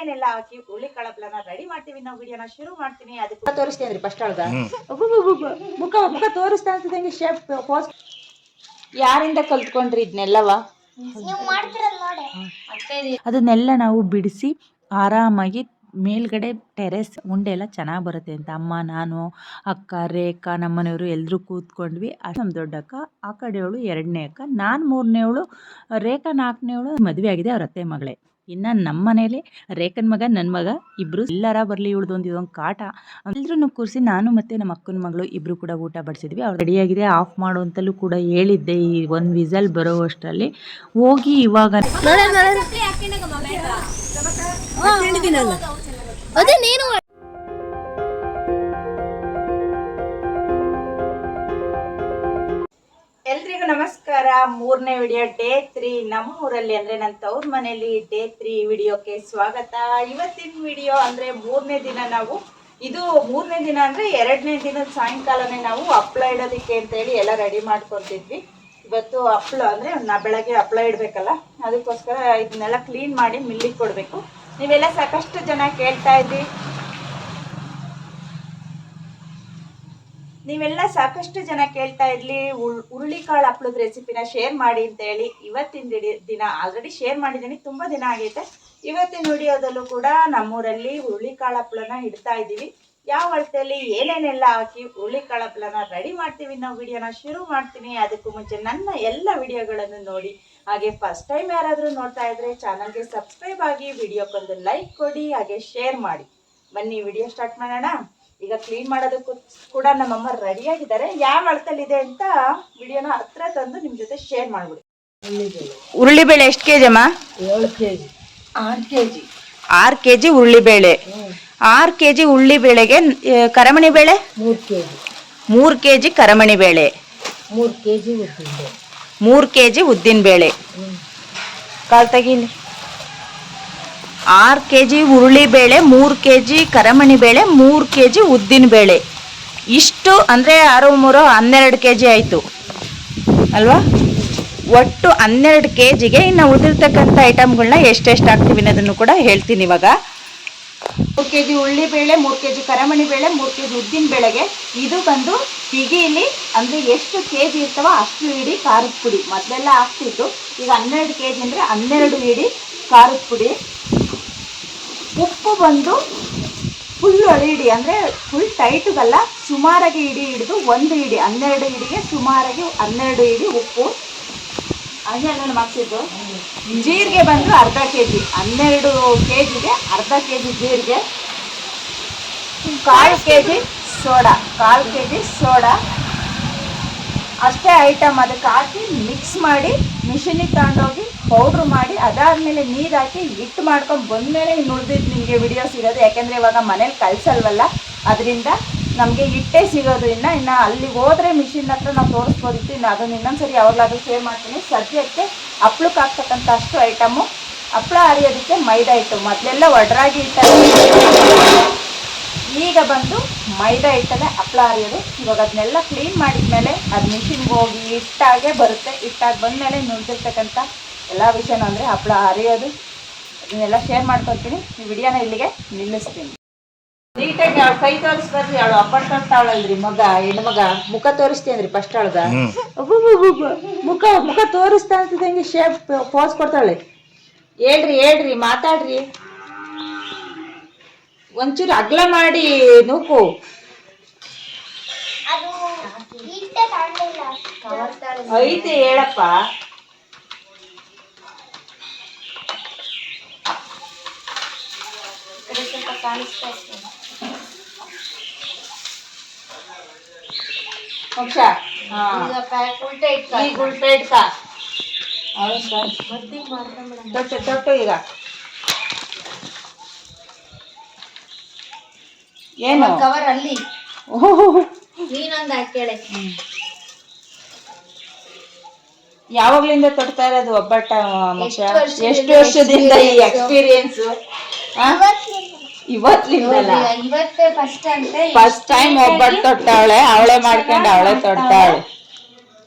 ಏನೇನೆಲ್ಲ ಹಾಕಿ ಹುಳಿ ಕಳಪಲನ ರೆಡಿ ಮಾಡ್ತೀವಿ. ನಾವು ವಿಡಿಯೋನ ಶುರು ಮಾಡ್ತೀನಿ. ಅದಕ್ಕೆ ತೋರಿಸ್ತೇನ್ರಿ ಫಸ್ಟ್ ಒಳಗ ಮುಖ ಮುಖ ತೋರಿಸ್ತಾ ಅಂತದಂಗೆ ಶೇಪ್ ಪೋಸ್ ಯಾರಿಂದ ಕಲ್ತ್ಕೊಂಡ್ರಿ ಇದನ್ನೆಲ್ಲವ ಅದನ್ನೆಲ್ಲ ನಾವು ಬಿಡಿಸಿ ಆರಾಮಾಗಿ ಮೇಲ್ಗಡೆ ಟೆರೆಸ್ ಉಂಡೆ ಎಲ್ಲ ಚೆನ್ನಾಗಿ ಬರುತ್ತೆ ಅಂತ. ಅಮ್ಮ ನಾನು ಅಕ್ಕ ರೇಖಾ ನಮ್ಮನೆಯವರು ಎಲ್ಲರೂ ಕೂತ್ಕೊಂಡ್ವಿ. ಅಷ್ಟು ನಮ್ಮ ದೊಡ್ಡಕ್ಕ ಆ ಕಡೆಯವಳು ಎರಡನೇ ಅಕ್ಕ. ನಾನು ಮೂರನೇವಳು ರೇಖಾ ನಾಲ್ಕನೇವಳು ಮದುವೆ ಆಗಿದೆ ಅವ್ರ ಅತ್ತೆ ಮಗಳೇ. ಇನ್ನು ನಮ್ಮ ಮನೇಲಿ ರೇಖನ್ ಮಗ ನನ್ನ ಮಗ ಇಬ್ಬರು ಎಲ್ಲರ ಬರಲಿ ಉಳ್ದೊಂದು ಒಂದು ಇದೊಂದು ಕಾಟ. ಎಲ್ಲರೂ ಕೂರಿಸಿ ನಾನು ಮತ್ತು ನಮ್ಮ ಅಕ್ಕನ ಮಗಳು ಇಬ್ಬರು ಕೂಡ ಊಟ ಬಡಿಸಿದ್ವಿ. ಅವ್ರು ರೆಡಿಯಾಗಿದೆ ಆಫ್ ಮಾಡು ಅಂತಲೂ ಕೂಡ ಹೇಳಿದ್ದೆ ಈ ಒಂದು ವಿಸಲ್ ಬರೋ ಅಷ್ಟರಲ್ಲಿ. ಹೋಗಿ ಇವಾಗ ಅದೇ ನೀನು ನಮಸ್ಕಾರ ಮೂರನೇ ವಿಡಿಯೋ ಡೇ ತ್ರೀ ನಮ್ಮೂರಲ್ಲಿ ಅಂದ್ರೆ ನನ್ನ ತವ್ರ ಮನೇಲಿ ಡೇ ತ್ರೀ ವಿಡಿಯೋಕ್ಕೆ ಸ್ವಾಗತ. ಇವತ್ತಿನ ವಿಡಿಯೋ ಅಂದ್ರೆ ಮೂರನೇ ದಿನ ನಾವು, ಇದು ಮೂರನೇ ದಿನ ಅಂದ್ರೆ ಎರಡನೇ ದಿನದ ಸಾಯಂಕಾಲನೇ ನಾವು ಹಪ್ಳ ಇಡೋದಕ್ಕೆ ಅಂತೇಳಿ ಎಲ್ಲ ರೆಡಿ ಮಾಡ್ಕೊತಿದ್ವಿ. ಇವತ್ತು ಹಪ್ಳ ಅಂದ್ರೆ ನಾ ಬೆಳಗ್ಗೆ ಹಪ್ಳ ಇಡಬೇಕಲ್ಲ, ಅದಕ್ಕೋಸ್ಕರ ಇದನ್ನೆಲ್ಲ ಕ್ಲೀನ್ ಮಾಡಿ ಮಿಲ್ಲಿಗೆ ಕೊಡಬೇಕು. ನೀವೆಲ್ಲ ಸಾಕಷ್ಟು ಜನ ಕೇಳ್ತಾ ಇದ್ರಿ. ನೀವೆಲ್ಲ ಸಾಕಷ್ಟು ಜನ ಕೇಳ್ತಾ ಇರ್ಲಿ ಹುರುಳಿಕಾಳು ಹಪ್ಳದ ರೆಸಿಪಿನ ಶೇರ್ ಮಾಡಿ ಅಂತ ಹೇಳಿ ಇವತ್ತಿನ ದಿನ ಆಲ್ರೆಡಿ ಶೇರ್ ಮಾಡಿದ್ದೀನಿ, ತುಂಬ ದಿನ ಆಗೈತೆ. ಇವತ್ತಿನ ವಿಡಿಯೋದಲ್ಲೂ ಕೂಡ ನಮ್ಮೂರಲ್ಲಿ ಹುರುಳಿಕಾಳು ಹಪ್ಳನ ಇಡ್ತಾ ಇದ್ದೀವಿ. ಯಾವ ಅಳತೆಯಲ್ಲಿ ಏನೇನೆಲ್ಲ ಹಾಕಿ ಹುರುಳಿಕಾಳು ಹಪ್ಳನ ರೆಡಿ ಮಾಡ್ತೀವಿ ನಾವು ವಿಡಿಯೋನ ಶುರು ಮಾಡ್ತೀನಿ. ಅದಕ್ಕೂ ಮುಂಚೆ ನನ್ನ ಎಲ್ಲ ವಿಡಿಯೋಗಳನ್ನು ನೋಡಿ, ಹಾಗೆ ಫಸ್ಟ್ ಟೈಮ್ ಯಾರಾದರೂ ನೋಡ್ತಾ ಇದ್ರೆ ಚಾನಲ್ಗೆ ಸಬ್ಸ್ಕ್ರೈಬ್ ಆಗಿ ವಿಡಿಯೋಕ್ಕೊಂದು ಲೈಕ್ ಕೊಡಿ, ಹಾಗೆ ಶೇರ್ ಮಾಡಿ. ಬನ್ನಿ, ವಿಡಿಯೋ ಸ್ಟಾರ್ಟ್ ಮಾಡೋಣ. ಈಗ ಕ್ಲೀನ್ ಮಾಡೋದಕ್ಕೂ ಕೂಡ ನಮ್ಮಮ್ಮ ರೆಡಿ ಆಗಿದ್ದಾರೆ. ಯಾವ ಅಳತಲ್ಲಿದೆ ಅಂತ ವಿಡಿಯೋನ ಹತ್ರ ತಂದು ನಿಮ್ ಜೊತೆ ಶೇರ್ ಮಾಡ್ಬಿಡಿ. ಉರುಳಿಬೇಳೆ ಎಷ್ಟು ಕೆಜಿ ಅಮ್ಮ? ಏಳು ಕೆ ಜಿ ಆರು ಕೆ ಜಿ ಆರು ಕೆ ಜಿ ಉರುಳಿಬೇಳೆ. ಆರು ಕೆ ಜಿ ಉರುಳಿಬೇಳೆಗೆ ಕರಮಣಿ ಬೇಳೆ? ಮೂರು ಕೆ ಜಿ ಮೂರು ಕೆ ಜಿ ಕರಮಣಿ ಬೇಳೆ. ಮೂರು ಕೆ ಜಿ ಬೇಳೆ. ಮೂರು ಕೆ ಜಿ ಉದ್ದಿನ ಬೇಳೆ ಕಾಲ್ ತೆಗೀಲಿ. ಆರು ಕೆ ಜಿ ಹುರುಳಿ ಬೇಳೆ, ಮೂರು ಕೆ ಜಿ ಕರಮಣಿ ಬೇಳೆ, ಮೂರು ಕೆ ಜಿ ಉದ್ದಿನ ಬೇಳೆ. ಇಷ್ಟು ಅಂದರೆ ಆರು ಮೂರು ಹನ್ನೆರಡು ಕೆ ಜಿ ಆಯಿತು. ಅಲ್ವಾ? ಒಟ್ಟು ಹನ್ನೆರಡು ಕೆ ಜಿಗೆ ಇನ್ನು ಉಳಿದಿರ್ತಕ್ಕಂಥ ಐಟಮ್ಗಳನ್ನ ಎಷ್ಟೆಷ್ಟು ಹಾಕ್ತೀವಿ ಅನ್ನೋದನ್ನು ಕೂಡ ಹೇಳ್ತೀನಿ ಇವಾಗ. ಮೂರು ಕೆ ಜಿ ಉಳ್ಳಿ ಬೇಳೆ, ಮೂರು ಕೆ ಜಿ ಕರಮಣಿ ಬೇಳೆ, ಮೂರು ಕೆ ಜಿ ಉದ್ದಿನ ಬೇಳೆಗೆ ಇದು ಬಂದು ಹಿಗೀಲಿ ಅಂದರೆ ಎಷ್ಟು ಕೆ ಜಿ ಇರ್ತವೋ ಅಷ್ಟು ಇಡಿ ಖಾರದ ಪುಡಿ. ಮೊದಲೆಲ್ಲ ಆಗ್ತಿತ್ತು. ಈಗ ಹನ್ನೆರಡು ಕೆ ಜಿ ಅಂದರೆ ಹನ್ನೆರಡು ಇಡಿ ಖಾರದ ಪುಡಿ. ಉಪ್ಪು ಬಂದು ಫುಲ್ ಇಡಿ. ಅಂದರೆ ಫುಲ್ ಟೈಟ್ಗಲ್ಲ ಸುಮಾರಾಗಿ ಇಡಿ ಹಿಡಿದು ಒಂದು ಇಡಿ, ಹನ್ನೆರಡು ಇಡಿಗೆ ಸುಮಾರಾಗಿ ಹನ್ನೆರಡು ಇಡಿ ಉಪ್ಪು. ಹಂಗೆ ನಾನು ಮಾಡ್ತಿದ್ದು ಜೀರಿಗೆ ಬಂದು ಅರ್ಧ ಕೆ ಜಿ ಹನ್ನೆರಡು ಕೆ ಜಿಗೆ ಅರ್ಧ ಕೆ ಜಿ ಜೀರಿಗೆ. ಕಾಲು ಕೆ ಜಿ ಸೋಡಾ, ಕಾಲು ಕೆ ಜಿ ಸೋಡಾ. ಅಷ್ಟೇ ಐಟಮ್ ಅದಕ್ಕೆ ಹಾಕಿ ಮಿಕ್ಸ್ ಮಾಡಿ ಮಿಷಿನಿಗೆ ತಗೊಂಡೋಗಿ ಪೌಡ್ರ್ ಮಾಡಿ, ಅದಾದಮೇಲೆ ನೀರು ಹಾಕಿ ಹಿಟ್ಟು ಮಾಡ್ಕೊಂಡು ಬಂದಮೇಲೆ ಇನ್ನು ಉಳಿದಿದ್ದು ನಿಮಗೆ ವಿಡಿಯೋ ಸಿಗೋದು ಯಾಕೆಂದರೆ ಇವಾಗ ಮನೇಲಿ ಕಳಿಸಲ್ವಲ್ಲ ಅದರಿಂದ ನಮಗೆ ಹಿಟ್ಟೇ ಸಿಗೋದು ಇನ್ನು ಅಲ್ಲಿಗೆ ಹೋದರೆ ಮಿಷಿನ್ ಹತ್ರ ನಾವು ತೋರಿಸ್ಬೋದಿತ್ತು ಇನ್ನು ಅದನ್ನು ಇನ್ನೊಂದ್ಸರಿ ಯಾವಾಗಲಾದರೂ ಶೇರ್ ಮಾಡ್ತೀನಿ. ಸದ್ಯಕ್ಕೆ ಹಪ್ಳಕ್ಕೆ ಹಾಕ್ತಕ್ಕಂಥ ಅಷ್ಟು ಐಟಮು ಹಪ್ಪಳ ಅರಿಯೋದಕ್ಕೆ ಮೈದಾ ಹಿಟ್ಟು. ಮೊದಲೆಲ್ಲ ಒಡ್ರಾಗಿ ಹಿಟ್ಟಲ್ಲಿ ಈಗ ಬಂದು ಮೈದಾ ಹಿಟ್ಟಲ್ಲೇ ಹಪ್ಳ ಹರಿಯೋದು ಇವಾಗ ಅದನ್ನೆಲ್ಲ ಕ್ಲೀನ್ ಮಾಡಿದ್ಮೇಲೆ ಅದು ಮಿಷಿನ್ಗೆ ಹೋಗಿ ಹಿಟ್ಟಾಗೆ ಬರುತ್ತೆ. ಹಿಟ್ಟಾಗಿ ಬಂದಮೇಲೆ ನುಗ್ದಿರ್ತಕ್ಕಂಥ ಎಲ್ಲ ವಿಷಯನೂ ಅಂದರೆ ಹಪ್ಳ ಹರಿಯೋದು ಇದನ್ನೆಲ್ಲ ಶೇರ್ ಮಾಡ್ಕೊತೀನಿ ಈ ವಿಡಿಯೋನ ಇಲ್ಲಿಗೆ ನಿಲ್ಲಿಸ್ತೀನಿ. ನೀಟಾಗಿ ಅವಳು ಕೈ ತೋರಿಸ್ಬಾರ್ರಿ ಅವಳು ಅಪ್ಪಟ್ ತೊಟ್ಟಾವಳಲ್ರಿ ಮಗ ಹೆಣ್ಣು ಮಗ. ಮುಖ ತೋರಿಸ್ತೇನ್ರಿ ಫಸ್ಟ್ ಅವಳ್ಗ ಮುಖ ಮುಖ ತೋರಿಸ್ತಾ ಅಂತಿದ್ದಂಗೆ ಶೇಪ್ ಪೋಸ್ ಕೊಡ್ತಾಳೆ. ಹೇಳ್ರಿ ಹೇಳ್ರಿ ಮಾತಾಡ್ರಿ. ಒಂಚೂರು ಅಗ್ಲ ಮಾಡಿ ನೂಕು. ಐತೆ ಹೇಳಪ್ಪ. ಮೋಕ್ಷ ಹಾ. ಈಗ ಉಲ್ಟಾ ಇಟ್ಕ. ತೊಟ್ಟು ತೊಟ್ಟು ಈಗ. ಏನು? ಕವರ್ ಅಲ್ಲಿ. ನೀನೊಂದು ಹಾಕೇಳೆ ಯಾವಾಗ್ಲಿಂದ ತೊಡ್ತಾ ಇರೋದು ಒಬ್ಬಟ್ಟ ಮೋಕ್ಷ ಎಷ್ಟು ವರ್ಷದಿಂದ ಈ ಎಕ್ಸ್ಪೀರಿಯನ್ಸ್ ಇವತ್ಲಿಂದಲ್ಲ ಇವತ್ತೇ ಫಸ್ಟ್ ಅಂತ ಫಸ್ಟ್ ಟೈಮ್ ಒಬ್ಬಟ್ಟು ತೊಟ್ಟವಳೆ ಅವಳೆ ಮಾಡ್ಕೊಂಡು ಅವಳೆ ತೊಡ್ತಾಳೆ.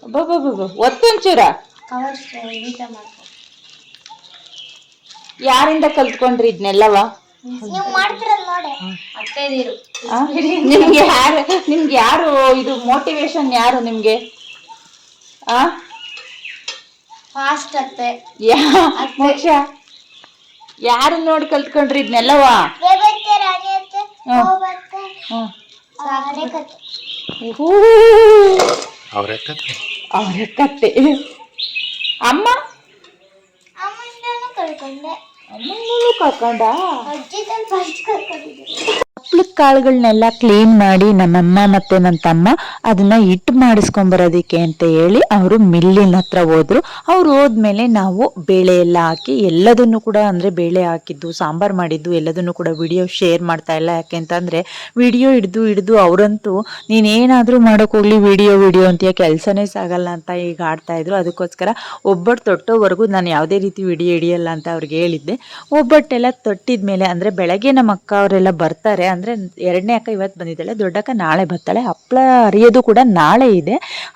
ಒಬ್ಬೊಬ್ಬೊಬ್ಬ ಒತ್ತೊಂಚೂರ? ಯಾರಿಂದ ಕಲ್ತ್ಕೊಂಡ್ರಿ ಇದನ್ನೆಲ್ಲವ ನೀವು ನೋಡಿ? ನಿಮ್ಗೆ ಯಾರು ನಿಮ್ಗೆ ಯಾರು ಇದು ಮೋಟಿವೇಶನ್ ಯಾರು ನಿಮ್ಗೆ? ಆ? ಫಾಸ್ಟ್ ಅತ್ತೆ. ಯಾ ಮೋಕ್ಷ? ಯಾರು ನೋಡಿ ಕಲ್ತ್ಕೊಂಡ್ರಿ ಇದನ್ನೆಲ್ಲವ ಕತ್ತೆ ಅವರೇ ಕತೆ. ಅವ್ರ ಕತ್ತೆ ಅಮ್ಮ? ಅಮ್ಮಂದನು ಕಳ್ಕೊಂಡೆ. ಅಮ್ಮನೂ ಕರ್ಕೊಂಡ? ಅಜ್ಜಿ ಫಸ್ಟ್ ಕರ್ಕೊಂಡಿದ್ರು. ಹಪ್ಳದ ಕಾಳುಗಳನ್ನೆಲ್ಲ ಕ್ಲೀನ್ ಮಾಡಿ ನಮ್ಮಮ್ಮ ಮತ್ತು ನನ್ನ ತಮ್ಮ ಅದನ್ನ ಹಿಟ್ಟು ಮಾಡಿಸ್ಕೊಂಬರೋದಕ್ಕೆ ಅಂತ ಹೇಳಿ ಅವರು ಮಿಲ್ಲಿನ ಹತ್ರ ಹೋದರು. ಅವ್ರು ಹೋದ್ಮೇಲೆ ನಾವು ಬೇಳೆ ಎಲ್ಲ ಹಾಕಿ ಎಲ್ಲದನ್ನು ಕೂಡ ಅಂದರೆ ಬೇಳೆ ಹಾಕಿದ್ದು, ಸಾಂಬಾರು ಮಾಡಿದ್ದು, ಎಲ್ಲದನ್ನು ಕೂಡ ವಿಡಿಯೋ ಶೇರ್ ಮಾಡ್ತಾ ಇಲ್ಲ. ಯಾಕೆ ಅಂತಂದರೆ ವಿಡಿಯೋ ಹಿಡ್ದು ಹಿಡಿದು ಅವರಂತೂ ನೀನೇನಾದರೂ ಮಾಡೋಕ್ಕೋಗ್ಲಿ ವಿಡಿಯೋ ವಿಡಿಯೋ ಅಂತ ಕೆಲಸನೇ ಸಾಗಲ್ಲ ಅಂತ ಈಗ ಆಡ್ತಾ ಇದ್ರು. ಅದಕ್ಕೋಸ್ಕರ ಒಬ್ಬಟ್ಟು ತೊಟ್ಟೋವರೆಗೂ ನಾನು ಯಾವುದೇ ರೀತಿ ವಿಡಿಯೋ ಹಿಡಿಯಲ್ಲ ಅಂತ ಅವ್ರಿಗೆ ಹೇಳಿದ್ದೆ. ಒಬ್ಬಟ್ಟೆಲ್ಲ ತೊಟ್ಟಿದ ಮೇಲೆ ಅಂದರೆ ಬೆಳಗ್ಗೆ ನಮ್ಮ ಅಕ್ಕ ಅವರೆಲ್ಲ ಬರ್ತಾರೆ. ಅಂದರೆ ಎರಡನೇ ಅಕ್ಕ ಇವತ್ತು ಬಂದಿದ್ದಾಳೆ, ದೊಡ್ಡಕ್ಕ ನಾಳೆ ಬರ್ತಾಳೆ ಹಪ್ಪಳ ಅರಿಯೋದು ಕೂಡ ನಾಳೆ ಇದೆ.